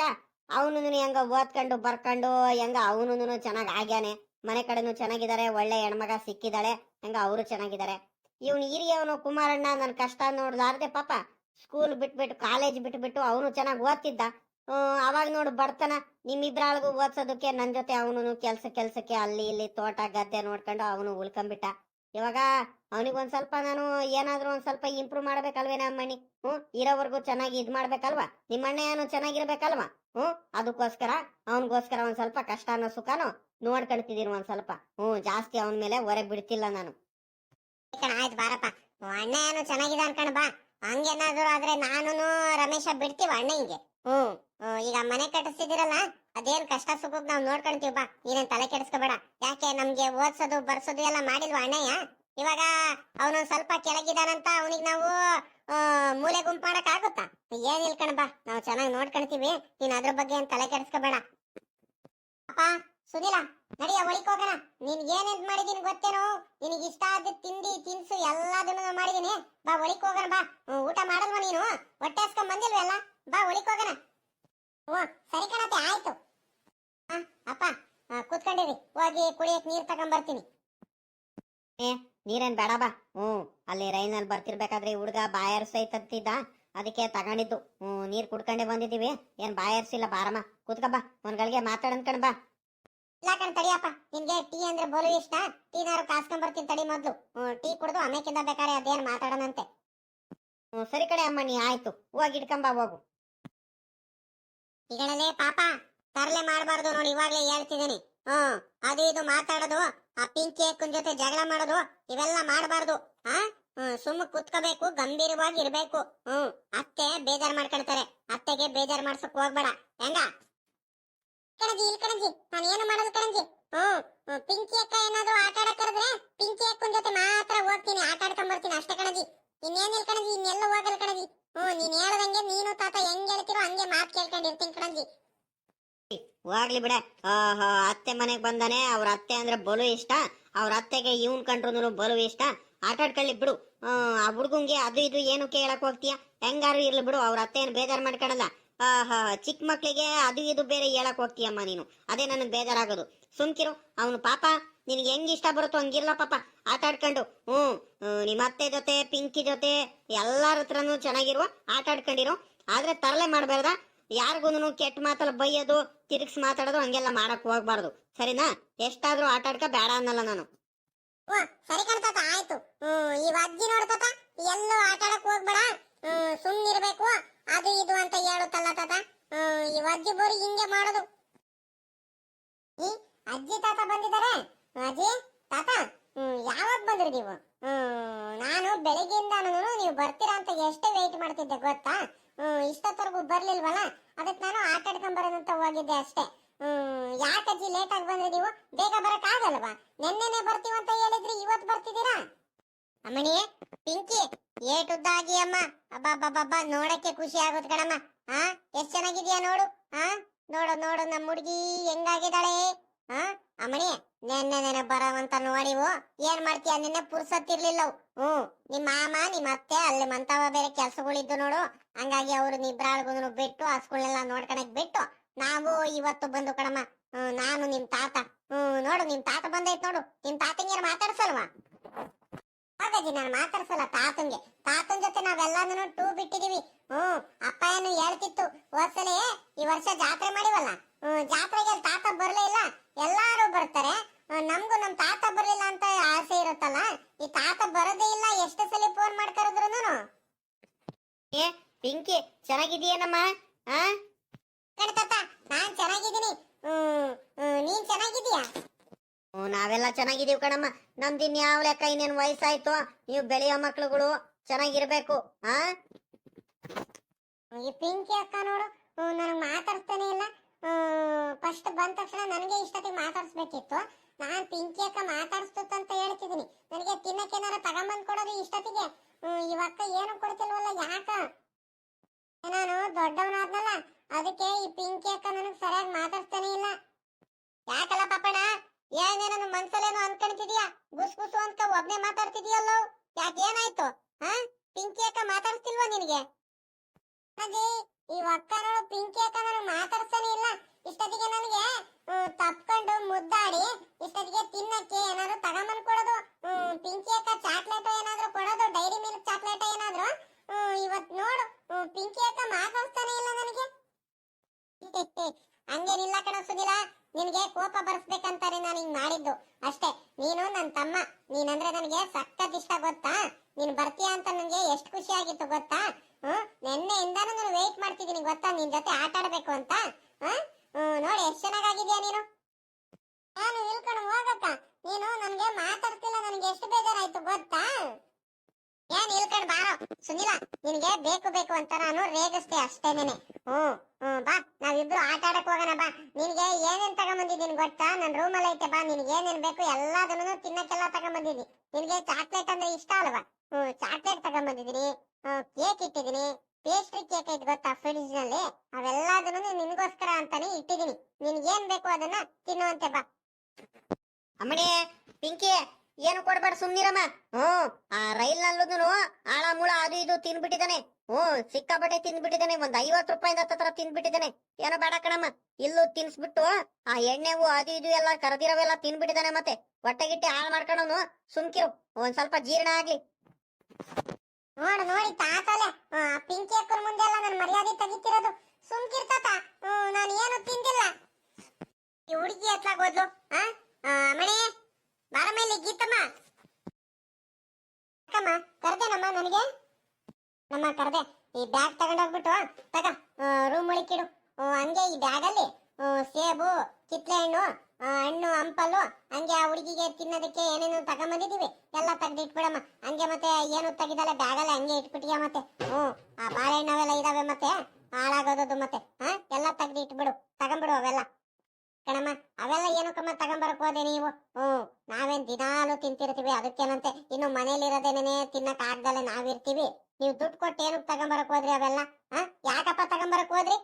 ಅವನು ಹೆಂಗ ಓದ್ಕೊಂಡು ಬರ್ಕೊಂಡು ಹೆಂಗ ಅವನು ಚೆನ್ನಾಗಿ ಆಗ್ಯಾನೆ? ಮನೆ ಕಡೆನೂ ಚೆನ್ನಾಗಿದ್ದಾರೆ ಒಳ್ಳೆ ಹೆಣ್ಮಗ ಸಿಕ್ಕಿದಾಳೆ, ಹೆಂಗ ಅವರು ಚೆನ್ನಾಗಿದ್ದಾರೆ ಇವನು ಹಿರಿಯವನು ಕುಮಾರಣ್ಣ ನನ್ನ ಕಷ್ಟ ನೋಡ್ದಾರ್ದೆ ಪಾಪ. ಸ್ಕೂಲ್ ಬಿಟ್ಬಿಟ್ಟು ಕಾಲೇಜ್ ಬಿಟ್ಬಿಟ್ಟು ಅವನು ಚೆನ್ನಾಗಿ ಓದ್ತಿದ್ದ. ಅವಾಗ ನೋಡು ಬರ್ತಾನ ನಿಮ್ಮಿಬ್ರಾಳ್ಗೂ ಓದ್ಸೋದಕ್ಕೆ ನನ್ನ ಜೊತೆ ಅವನು ಕೆಲಸ, ಕೆಲಸಕ್ಕೆ ಅಲ್ಲಿ ಇಲ್ಲಿ ತೋಟ, ಗದ್ದೆ ನೋಡ್ಕೊಂಡು ಅವನು ಉಳ್ಕೊಂಬಿಟ್ಟ. ಇವಾಗ ಅವನಿಗೊಂದ್ ಸ್ವಲ್ಪ ನಾನು ಏನಾದರೂ ಒಂದ್ ಸ್ವಲ್ಪ ಇಂಪ್ರೂವ್ ಮಾಡ್ಬೇಕಲ್ವೇನ ಅಮ್ಮಣ್ಣಿ ಹ್ಮ್, ಇರೋವರೆಗೂ ಚೆನ್ನಾಗಿ ಇದ್ ಮಾಡ್ಬೇಕಲ್ವಾ? ನಿಮ್ಮ ಏನು ಚೆನ್ನಾಗಿರ್ಬೇಕಲ್ವಾ? ಹ್ಮ್, ಅದಕ್ಕೋಸ್ಕರ ಅವನಿಗೋಸ್ಕರ ಒಂದ್ ಸ್ವಲ್ಪ ಕಷ್ಟನೋ ಸುಖನೋ ನೋಡ್ಕೊಳ್ತಿದ್ದೀನಿ ಒಂದ್ ಸ್ವಲ್ಪ. ಹ್ಞೂ ಜಾಸ್ತಿ ಅವನ ಮೇಲೆ ಹೊರೆ ಬಿಡ್ತಿಲ್ಲ ನಾನು. ಆಯ್ತು ಬಾರಪ್ಪ. ಅಣ್ಣ ಏನು ಚೆನ್ನಾಗಿದೆ ಅನ್ಕಣ ಬಾ. ಹಂಗೇನಾದ್ರು ಆದ್ರೆ ನಾನು ರಮೇಶ ಬಿಡ್ತೀವ ಅಣ್ಣ ಹಿಂಗೆ ಹ್ಞೂ ಈಗ ಮನೆ ಕಟ್ಟಿಸ್ತಿದ್ದೀರಲ್ಲ, ಅದೇನ್ ಕಷ್ಟ ಸುಖಕ್ ನಾವ್ ನೋಡ್ಕೊಂತೀವಿ ಬಾ, ನೀನೇನ್ ತಲೆ ಕೆಡಿಸ್ಕೋಬೇಡ. ಯಾಕೆ ನಮ್ಗೆ ಓದ್ಸೋದು, ಬರ್ಸೋದು ಎಲ್ಲ ಮಾಡಿಲ್ವಾ ಅಣ್ಣಯ್ಯ? ಇವಾಗ ಅವನೊಂದ್ ಸ್ವಲ್ಪ ಕೆಳಗಿದಾನಂತ ಅವನಿಗೆ ನಾವು ಮೂಲೆ ಗುಂಪು ಮಾಡಕ್ ಆಗುತ್ತಾ ಏನ್ ಇಲ್ಕಣ ಬಾ, ನಾವು ಚೆನ್ನಾಗಿ ನೋಡ್ಕೊಂತೀವಿ, ನೀನ್ ಅದ್ರ ಬಗ್ಗೆ ಏನ್ ತಲೆ ಕೆಡಿಸ್ಕೋಬೇಡ. ಅಪ್ಪ, ಸುನಿಲ, ನಡಿಯ ಒಳಿಕ್ ಹೋಗೋಣ. ನೀನ್ ಏನೇನ್ ಮಾಡಿದೀನಿ ಗೊತ್ತೇನೋ? ನಿನಗೆ ಇಷ್ಟ ಆದ ತಿಂಡಿ, ತಿನ್ಸು ಎಲ್ಲದನ್ನು ಮಾಡಿದೀನಿ. ಬಾ ಒಳಿಕ್ ಹೋಗೋಣ ಬಾ. ಊಟ ಮಾಡಲ್ವಾ ನೀನು? ಹೊಟ್ಟೆ ಹಸ್ಕೊಂಡ್ ಬಂದಿಲ್ವಲ್ಲ ಬಾ ಒಳಿಕ್ ಹೋಗೋಣ. ಓ ಸರಿ ಕಣತೆ ಆಯ್ತು. ಅಪ್ಪ ಕೂತ್ಕೊಂಡಿರಿ. ಹೋಗಿ ಕುಡಿಯಕ್ ನೀರ್ ತಗೊಂಬರ್ತೀನಿ. ನೀರೇನ್ ಬೇಡ ಬಾ. ಹ್ಮ್ ಅಲ್ಲಿ ರೈನಲ್ಲಿ ಬರ್ತಿರ್ಬೇಕಾದ್ರೆ ಹುಡುಗ ಬಾಯರ್ಸೈತತ್ತಿದ್ದ ಅದಕ್ಕೆ ತಗೊಂಡಿದ್ದು. ಹ್ಮ್ ನೀರ್ ಕುಡ್ಕೊಂಡೆ ಬಂದಿದೀವಿ ಏನ್ ಬಾಯರ್ಸಿಲ್ಲ ಬಾರಮ್ಮ. ಕೂತ್ಕ ಬಾ ಒಂದ್ಗಳಿಗೆ ಮಾತಾಡನ್ಕಣ್ ಬಾ. ಇಲ್ಲ ಕಣ್ ತಡಿಯಪ್ಪ. ನಿನ್ಗೆ ಟೀ ಅಂದ್ರೆ ಬೋಲು ಇಷ್ಟ. ಟೀನಾರು ಕಾಸ್ಕೊಂಡ್ ಬರ್ತೀನಿ ತಡಿ ಮೊದ್ಲು. ಹ್ಮ್, ಟೀ ಕುಡ್ದು ಆಮೇಕಿಂದ ಬೇಕಾದ್ರೆ ಅದೇನ್ ಮಾತಾಡೋಣಂತೆ ಹ್ಮ್ ಸರಿ ಕಡೆ ನೀ ಆಯ್ತು. ಹೋಗಿ ಇಟ್ಕೊಂಬಾ ಹೋಗು. ಈಗಳಲ್ಲೇ ಪಾಪ ತರಲೆ ಮಾಡಬಾರ್ದು ನೋಡಿ ಇವಾಗ್ಲೇ ಹೇಳ್ತಿದ್ದೀನಿ. ಹ್ಮ್ ಅದು ಇದು ಮಾತಾಡೋದು ಆ ಪಿಂಕಿ ಅಕ್ಕನ ಜೊತೆ ಜಗಳ ಮಾಡೋದು ಇವೆಲ್ಲ ಮಾಡಬಾರ್ದು. ಆ? ಸುಮ್ಮ ಕುತ್ಕೋಬೇಕು ಗಂಭೀರವಾಗಿ ಇರ್ಬೇಕು. ಹ್ಮ್ ಅತ್ತೆ ಬೇಜಾರ್ ಮಾಡ್ಕೊಳ್ತಾರೆ. ಅತ್ತೆಗೆ ಬೇಜಾರ್ ಮಾಡ್ಸಕ್ ಹೋಗ್ಬೇಡ. ಹೆಂಗ? ಕಣಜಿ ಇಲ್ಲಿ ಕಣಜಿ ನಾನು ಏನು ಮಾಡೋದು ಕಣಜಿ? ಹ್ಮ್, ಪಿಂಕಿ ಅಕ್ಕ ಏನಾದ್ರು ಆಟ ಆಡಕ್ ಕರೆದ್ರೆ ಪಿಂಕಿ ಅಕ್ಕನ ಜೊತೆ ಮಾತ್ರ ಹೋಗ್ತೀನಿ ಆಟ ಆಡ್ಕೊಂಡ್ ಬರ್ತೀನಿ ಅಷ್ಟೇ ಕಣಜಿ. ಇನ್ನೇನಿಲ್ಲ ಕಣಜಿ ಇನ್ನೆಲ್ಲ ಹೋಗಲ್ಲ ಕಣಜಿ. ಹ್ಮ್ ನೀನ್ ಹೇಳ್ದಂಗೆ ನೀನು ತಾತ ಹೆಂಗ್ ಹೇಳ್ತಿರೋ ಹಂಗೆ ಮಾತ್ ಕೇಳ್ಕೊಂಡಿರ್ತೀನಿ ಕಣಜಿ ಹೋಗ್ಲಿ ಬಿಡ. ಅತ್ತೆ ಮನೆಗ್ ಬಂದಾನೆ. ಅವ್ರ ಅತ್ತೆ ಅಂದ್ರೆ ಬಲು ಇಷ್ಟ. ಅವ್ರ ಅತ್ತೆಗೆ ಇವನ್ ಕಂಡ್ರು ಬಲು ಇಷ್ಟ. ಆಟ ಆಡ್ಕೊಳ್ಳಿ ಬಿಡು. ಆ ಹುಡ್ಗಂಗೆ ಅದು ಇದು ಏನು ಕೇಳಕ್ ಹೋಗ್ತೀಯ? ಹೆಂಗಾರು ಇರ್ಲಿ ಬಿಡು, ಅವ್ರ ಅತ್ತೆ ಏನ್ ಬೇಜಾರ್ ಮಾಡ್ಕೊಳಲ್ಲ. ಚಿಕ್ಕ ಮಕ್ಳಿಗೆ ಅದು ಇದು ಬೇರೆ ಹೇಳಕ್ ಹೋಗ್ತೀಯಮ್ಮ ನೀನು. ಅದೇ ನನಗ್ ಬೇಜಾರಾಗೋದು. ಸುಮ್ಕಿರು. ಅವನು ಪಾಪ. ನಿನಗೆ ಹೆಂಗ್ ಇಷ್ಟ ಬರುತ್ತೋ ಹಂಗಿಲ್ಲ ಪಾಪ. ಆಟ ಆಡ್ಕೊಂಡು. ಹ್ಮ್ ಹ್ಮ್, ನಿಮ್ಮ ಅತ್ತೆ ಜೊತೆ ಪಿಂಕಿ ಜೊತೆ ಎಲ್ಲಾರ ಹತ್ರನೂ ಚೆನ್ನಾಗಿರುವ ಆಟ ಆಡ್ಕೊಂಡಿರು. ಆದ್ರೆ ತರಲೆ ಮಾಡಬಾರ್ದ? ಯಾರಿಗೂ ಕೆಟ್ಟ ಮಾತಲ್ಲ ಬೈಯೋದು ತಿರುಗ್ಸ್ ಮಾತಾಡೋದು ಹಂಗೆಲ್ಲ ಮಾಡಕ್ ಹೋಗ್ಬಾರ್ದು. ಸರಿನಾ? ಎಷ್ಟಾದ್ರೂ ಆಟ ಆಡ್ಕ ಬೇಡ ಅನ್ನಲ್ಲ ನಾನು. ಸರಿ ಕಣ್ತಾತ ಆಯ್ತು. ಈ ಅಜ್ಜಿ ನೋಡ್ತಾತ ಎಲ್ಲೂ ಆಟ ಆಡಕ್ ಹೋಗ್ಬೇಡ. ಹ್ಮ್ ಸುಮ್ನಿರ್ಬೇಕು. ಅದು ಇದು ಅಂತ ಹೇಳುತ್ತಲ್ಲ ತಾತ. ಈ ಅಜ್ಜಿ ಬೋರಿ ಹಿಂಗೆ ಮಾಡೋದು. ಈ ಅಜ್ಜಿ ತಾತ ಬಂದಿದ್ದಾರೆ. ಅಜ್ಜಿ, ತಾತ ಯಾವಾಗ ಬಂದ್ರಿ ನೀವು? ನಾನು ಬೆಳಿಗ್ಗೆಯಿಂದಾನು ನೀವು ಬರ್ತೀರಾ ಅಂತ ಎಷ್ಟೇ ವೇಟ್ ಮಾಡ್ತಿದ್ದೆ, ಗೊತ್ತಾ? ಇಷ್ಟ ಇಷ್ಟೊತ್ತವರೆಗೂ ಬರ್ಲಿಲ್ವಲ್ಲ? ಅದಕ್ಕೆ ನಾನು ಆಟ ಬರೋದಂತ ಹೋಗಿದ್ದೆ ಅಷ್ಟೇ. ಯಾಕಜ್ಜಿ ಲೇಟ್ ಆಗಿ ಬಂದ್ರಿ ನೀವು? ಬೇಗ ಬರಕ್ ಆಗಲ್ವಾ? ಬರ್ತೀವಿ ಅಂತ ಹೇಳಿದ್ರಿ, ಇವತ್ತು ಬರ್ತಿದ್ದೀರಾ? ಅಮ್ಮಣಿ, ಪಿಂಕಿ, ಏಟುದ್ದಾಗಿ ಅಮ್ಮ. ಅಬ್ಬಬ್ಬಬ್ಬ ನೋಡಕ್ಕೆ ಖುಷಿ ಆಗುತ್ತೆ ಕಣಮ್ಮ. ಹಾ ಎಷ್ಟ್ ಚೆನ್ನಾಗಿದ್ಯಾ ನೋಡು ಹಾ ನೋಡು ನೋಡು, ನಮ್ಮ ಹುಡುಗಿ ಹೆಂಗಾಗಿದ್ದಾಳೆ? ಹಾ ಅಮ್ಮಣಿ ನೆನ್ನೆ ನೆನೆ ಬರವಂತ ನೋಡಿವು ಏನ್ ಮಾಡ್ತೀಯ? ನಿನ್ನೆ ಪುರ್ಸತ್ತಿರ್ಲಿಲ್ಲ ಅವು. ಹ್ಮ್ ನಿಮ್ ಮಾಮ ನಿಮ್ಮ ಅತ್ತೆ ಅಲ್ಲಿ ಮಂತವ ಬೇರೆ ಕೆಲ್ಸಗಳಿದ್ದು ನೋಡು. ಹಂಗಾಗಿ ಅವ್ರು ನಿಬ್ರಾಳ್ಗುನು ಬಿಟ್ಟು ಹಸ್ಗಳನ್ನೆಲ್ಲ ನೋಡ್ಕೊಳಕ್ ಬಿಟ್ಟು ನಾವು ಇವತ್ತು ಬಂದು ಕಣಮ್ಮ ಹ್ಮ್, ನಾನು ನಿಮ್ ತಾತ. ಹ್ಮ್ ನೋಡು ನಿಮ್ ತಾತ ಬಂದೈತ್ ನೋಡು. ನಿಮ್ ತಾತಂಗಿಯರ್ ಮಾತಾಡ್ಸಲ್ವಾ? ಹಾಗಾಗಿ ನಾನು ಮಾತಾಡ್ಸಲ್ಲ ತಾತಂಗೆ. ತಾತನ್ ಜೊತೆ ನಾವೆಲ್ಲಾನು ಟೂ ಬಿಟ್ಟಿದೀವಿ. ಹ್ಮ್ ಅಪ್ಪ ಏನು ಹೇಳ್ತಿತ್ತು ಹೋದ್ಸಲಿ ಈ ವರ್ಷ ಜಾತ್ರೆ ಮಾಡಿವಲ್ಲ? ಹ್ಮ್ ಜಾತ್ರೆಗೆ ತಾತ ಬರ್ಲೇ ಇಲ್ಲ. ಎಲ್ಲಾರು ಬರ್ತಾರೆ. ನಮಗೂ ನಮ್ಗೂ ನಮ್ ತಾತ ಬರಲಿಲ್ಲ ಅಂತ ಆಸೆ ಇರುತ್ತಲ್ಲ? ಈ ತಾತ ಬರೋದೇ ಇಲ್ಲ ಎಷ್ಟು ಸಲ ಫೋನ್ ಮಾಡ್ಕರದ್ರು ಏ ಪಿಂಕಿ ಚೆನ್ನಾಗಿದೀಯೇನಮ್ಮ ಆ? ತಾತ ನಾನ್ ಚೆನ್ನಾಗಿದ್ದೀನಿ. ನೀನ್ ಚೆನ್ನಾಗಿದೀಯಾ ನಾವೆಲ್ಲ ಚೆನ್ನಾಗಿದೀವಿ ಕಣಮ್ಮ. ನಮ್ದಿನ್ ಯಾವ ಲೆಕ್ಕ ಇನ್ನೇನ್ ವಯಸ್ಸಾಯ್ತು? ನೀವು ಬೆಳೆಯೋ ಮಕ್ಳುಗಳು ಚೆನ್ನಾಗಿರ್ಬೇಕು ಆ? ಈ ಪಿಂಕಿ ಅಕ್ಕ ನೋಡು ನನಗೆ ಮಾತಾಡ್ತಾನೆ ಇಲ್ಲ. ಫಸ್ಟ್ ಬಂದ ತಕ್ಷಣ ನನಗೆ ಇಷ್ಟೊತ್ತಿಗೆ ಮಾತಾಡಿಸ್ಬೇಕಿತ್ತು. ನಾನು ಪಿಂಕಿ ಅಕ್ಕ ಮಾತಾಡಿಸ್ತುತ್ತ ಅಂತ ಹೇಳ್ತಿದ್ದೀನಿ. ನನಗೆ ತಿನ್ನಕ್ಕೆ ಏನಾರ ತಗೊಂಬಂದ್ ಕೊಡೋದು ಇಷ್ಟೊತ್ತಿಗೆ? ಇವಕ್ಕ ಏನು ಕೊಡ್ತಿಲ್ವಲ್ಲ ಯಾಕ? ನಾನು ದೊಡ್ಡವನಾದ್ನಲ್ಲ, ಅದಕ್ಕೆ ಈ ಪಿಂಕಿ ಅಕ್ಕ ನನಗೆ ಸರಿಯಾಗಿ ಮಾತಾಡ್ತಾನೆ ಇಲ್ಲ. ಯಾಕಲ್ಲ ಪಾಪಣ್ಣ? ಏನೇನೋ ಮನ್ಸಲ್ಲೇನೋ ಅನ್ಕೊಂತಿದ್ಯಾ ಗುಸ್ ಗುಸು ಅಂತ ಒಬ್ನೇ ಮಾತಾಡ್ತಿದ್ಯಲ್ಲೋ? ಯಾಕೆ ಏನಾಯ್ತು? ಹಾ? ಪಿಂಕಿ ಅಕ್ಕ ಮಾತಾಡ್ತಿಲ್ವಾ ನಿನಗೆ? ಅದೇ ಈ ಒಕ್ಕನೋಳು ಪಿಂಕಿ ಅಕ್ಕ ನಾನು ಮಾತಾಡ್ಸನೇ ಇಲ್ಲ. ಇಷ್ಟೊತ್ತಿಗೆ ನನಗೆ ತಪ್ಕೊಂಡು ಮುದ್ದಾಡಿ, ಇಷ್ಟೊತ್ತಿಗೆ ತಿನ್ನಕ್ಕೆ ಏನಾದ್ರು ತಗೊಂಬಂದ್ ಕೊಡೋದು. ಪಿಂಕಿ ಅಕ್ಕ ಚಾಕ್ಲೇಟ್ ಏನಾದ್ರು ಕೊಡೋದು, ಡೈರಿ ಮಿಲ್ಕ್ ಚಾಕ್ಲೇಟ್ ಏನಾದ್ರು. ಇವತ್ ನೋಡು ಪಿಂಕಿ ಅಕ್ಕ ಮಾತಾಡ್ತಾನೆ ಇಲ್ಲ ನನಗೆ. [LAUGHS] ಹಂಗೇನಿಲ್ಲ ಕಣ ಸುದಿಲ್ಲ ನಿನಗೆ ಕೋಪ ಬರ್ಸ್ಬೇಕಂತಾನೆ ನಾನು ಹಿಂಗ್ ಮಾಡಿದ್ದು. ಅಷ್ಟೇ, ನೀನು ನನ್ನ ತಮ್ಮ, ನೀನಂದ್ರೆ ನನಗೆ ಸಖತ್ ಇಷ್ಟ ಗೊತ್ತಾ? ನೀನ್ ಬರ್ತೀಯ ಅಂತ ನನಗೆ ಎಷ್ಟು ಖುಷಿ ಆಗಿತ್ತು ಗೊತ್ತಾ? ನಿನ್ನೆಯಿಂದಾನು ನಾನು ವೇಟ್ ಮಾಡ್ತಿದ್ದೀನಿ, ಗೊತ್ತಾ? ನಿನ್ ಜೊತೆ ಆಟ ಆಡ್ಬೇಕು ಅಂತ? ನೋಡಿ, ಎಷ್ಟು ಚೆನ್ನಾಗಿದ್ಯಾ ನೀನು? ನಾನು ಇಳ್ಕೊಂಡು ಹೋಗಕ್ಕ. ನೀನು ನನ್ಗೆ ಮಾತಾಡ್ತಿಲ್ಲ, ನನ್ಗೆ ಎಷ್ಟು ಬೇಜಾರಾಯ್ತು ಗೊತ್ತಾ? ಏನ್ ಇಳ್ಕೊಂಡು ಬಾರೋ. ಸುನಿಲ, ನಿನಗೆ ಬೇಕು ಬೇಕು ಅಂತ ನಾನು ರೇಗಿಸ್ದೆ ಅಷ್ಟೇನೇನೆ. ಹ್ಮ್ ಹ್ಮ್, ಬಾ. ನಾವಿಬ್ರು ಆಟ ಆಡಕ್ ಹೋಗೋಣ, ಬಾ. ನಿನ್ಗೆ ಏನೇನ್ ತಗೊಂಬಂದಿದ್ದೀನಿ ಗೊತ್ತಾ? ನನ್ ರೂಮಲ್ಲಿ ಐತೆ, ಬಾ. ನಿನ್ಗೆ ಏನೇನ್ ಬೇಕು ಎಲ್ಲದನ್ನು ತಿನ್ನಕ್ಕೆಲ್ಲ ತಗೊಂಬಂದಿದ್ದೀನಿ. ನಿನ್ಗೆ ಚಾಕ್ಲೇಟ್ ಅಂದ್ರೆ ಇಷ್ಟ ಅಲ್ವಾ? ಹ್ಮ್ ಚಾಕ್ಲೇಟ್ ತಗೊಂಬಂದಿದ್ದೀನಿ. ಕೇಕ್ ಇಟ್ಟಿದ್ದೀನಿ. ಪೇಸ್ಟ್ರಿ ಕೇಕ್ ಐತೆ ಗೊತ್ತಾ ಫ್ರಿಡ್ಜ್ನಲ್ಲಿ? ಅವೆಲ್ಲದನ್ನು ನಿನ್ಗೋಸ್ಕರ ಅಂತಾನೆ ಇಟ್ಟಿದ್ದೀನಿ. ನಿನ್ಗೇನ್ ಬೇಕು ಅದನ್ನ ತಿನ್ನುವಂತೆ ಬಾ. ಅಮ್ಮಣಿ, ಪಿಂಕಿ, ಏನು ಕೊಡ್ಬೇಡ ಸುಮ್ನಿರಮ್ಮ. ಹ್ಮ್ ಆ ರೈಲ್ನಲ್ಲೂ ಆಳ ಮುಳ ಅದು ಇದು ತಿನ್ಬಿಟ್ಟಿದ್ದಾನೆ. ಹ್ಮ್ ಸಿಕ್ಕಾಪಟ್ಟೆ ತಿನ್ಬಿಟ್ಟಿದ್ದಾನೆ. ಒಂದ್ ಐವತ್ ರೂಪಾಯಿಂದ ಹತ್ರ ತಿನ್ಬಿಟ್ಟಿದ್ದಾನೆ. ಏನೋ ಬೇಡ ಕಣಮ್ಮ. ಇಲ್ಲೂ ತಿನ್ಸ್ಬಿಟ್ಟು ಆ ಎಣ್ಣೆವು ಅದು ಇದು ಎಲ್ಲ ಕರೆದಿರವೆಲ್ಲ ತಿನ್ಬಿಟ್ಟಿದ್ದಾನೆ ಮತ್ತೆ. ಹೊಟ್ಟೆಗಿಟ್ಟೆ ಹಾಳು ಮಾಡ್ಕೊಂಡವನು ಸುಮ್ಕಿರು. ಒಂದ್ ಸ್ವಲ್ಪ ಜೀರ್ಣ ಆಗ್ಲಿ. ನೋಡು ನೋಡಿ ತಾತಲೆ ಪಿಂಕಿ ಅಕ್ಕನ ಮುಂದೆ ಎಲ್ಲ ನನ್ನ ಮರ್ಯಾದೆ ತೆಗಿತಿರೋದು. ಸುಮ್ಕಿರ್ತಾತ. ನಾನು ಏನು ತಿಂದಿಲ್ಲ. ಈ ಹುಡುಗಿ ಎತ್ಲಾಗೋದ್ಲು ಆ ಆ, ಮಣಿ ಬಾರ ಮೇಲೆ ಗೀತಮ್ಮ. ಅಕ್ಕಮ್ಮ ಕರ್ದೇನಮ್ಮ ನನಗೆ? ನಮ್ಮ ಕರ್ದೆ ಈ ಬ್ಯಾಗ್ ತಗೊಂಡೋಗ್ಬಿಟ್ಟು ತಗ. ರೂಮ್ ಒಳಕಿಡು ಹಂಗೆ ಈ ಬ್ಯಾಗಲ್ಲಿ ಸೇಬು ಕಿತ್ಲೆ ಹಣ್ಣು ಹಣ್ಣು ಹಂಪಲು, ಹಂಗೆ ಆ ಹುಡುಗಿಗೆ ತಿನ್ನೋದಕ್ಕೆ ಏನೇನು ತಗೊಂಬಂದಿದ್ದೀವಿ. ಎಲ್ಲ ತೆಗ್ದಿಟ್ಬಿಡಮ್ಮ ಹಂಗೆ ಮತ್ತೆ ಏನು ತೆಗಿದಲ್ಲ ಬ್ಯಾಗಲ್ಲ ಹಂಗೆ ಇಟ್ಬಿಟ್ಟಿಯ ಮತ್ತೆ? ಹ್ಞೂ, ಆ ಬಾಳೆಹಣ್ಣವೆಲ್ಲ ಇದಾವೆ ಮತ್ತೆ? ಹಾಳಾಗೋದದು ಮತ್ತೆ, ಹಾ? ಎಲ್ಲ ತೆಗ್ದು ಇಟ್ಬಿಡು, ತಗೊಂಬಿಡು ಅವೆಲ್ಲ. ಕಣಮ್ಮ, ಅವೆಲ್ಲ ಏನಕ್ಕಮ್ಮ ತಗೊಂಬರಕ್ ಹೋದೆ ನೀವು? ಹ್ಞೂ, ನಾವೇನ್ ದಿನಾಲು ತಿಂತಿರ್ತೀವಿ, ಅದಕ್ಕೇನಂತೆ? ಇನ್ನು ಮನೇಲಿರೋದೇನೇ ತಿನ್ನಕ್ ಆಗ್ದಲ್ಲೇ ನಾವಿರ್ತೀವಿ. ನೀವು ದುಡ್ಡು ಕೊಟ್ಟು ಏನಕ್ಕೆ ತಗೊಂಬರಕ್ ಹೋದ್ರಿ ಅವೆಲ್ಲ, ಹಾ? ಯಾಕಪ್ಪ ತಗೊಂಬರಕ್ ಹೋದ್ರಿ?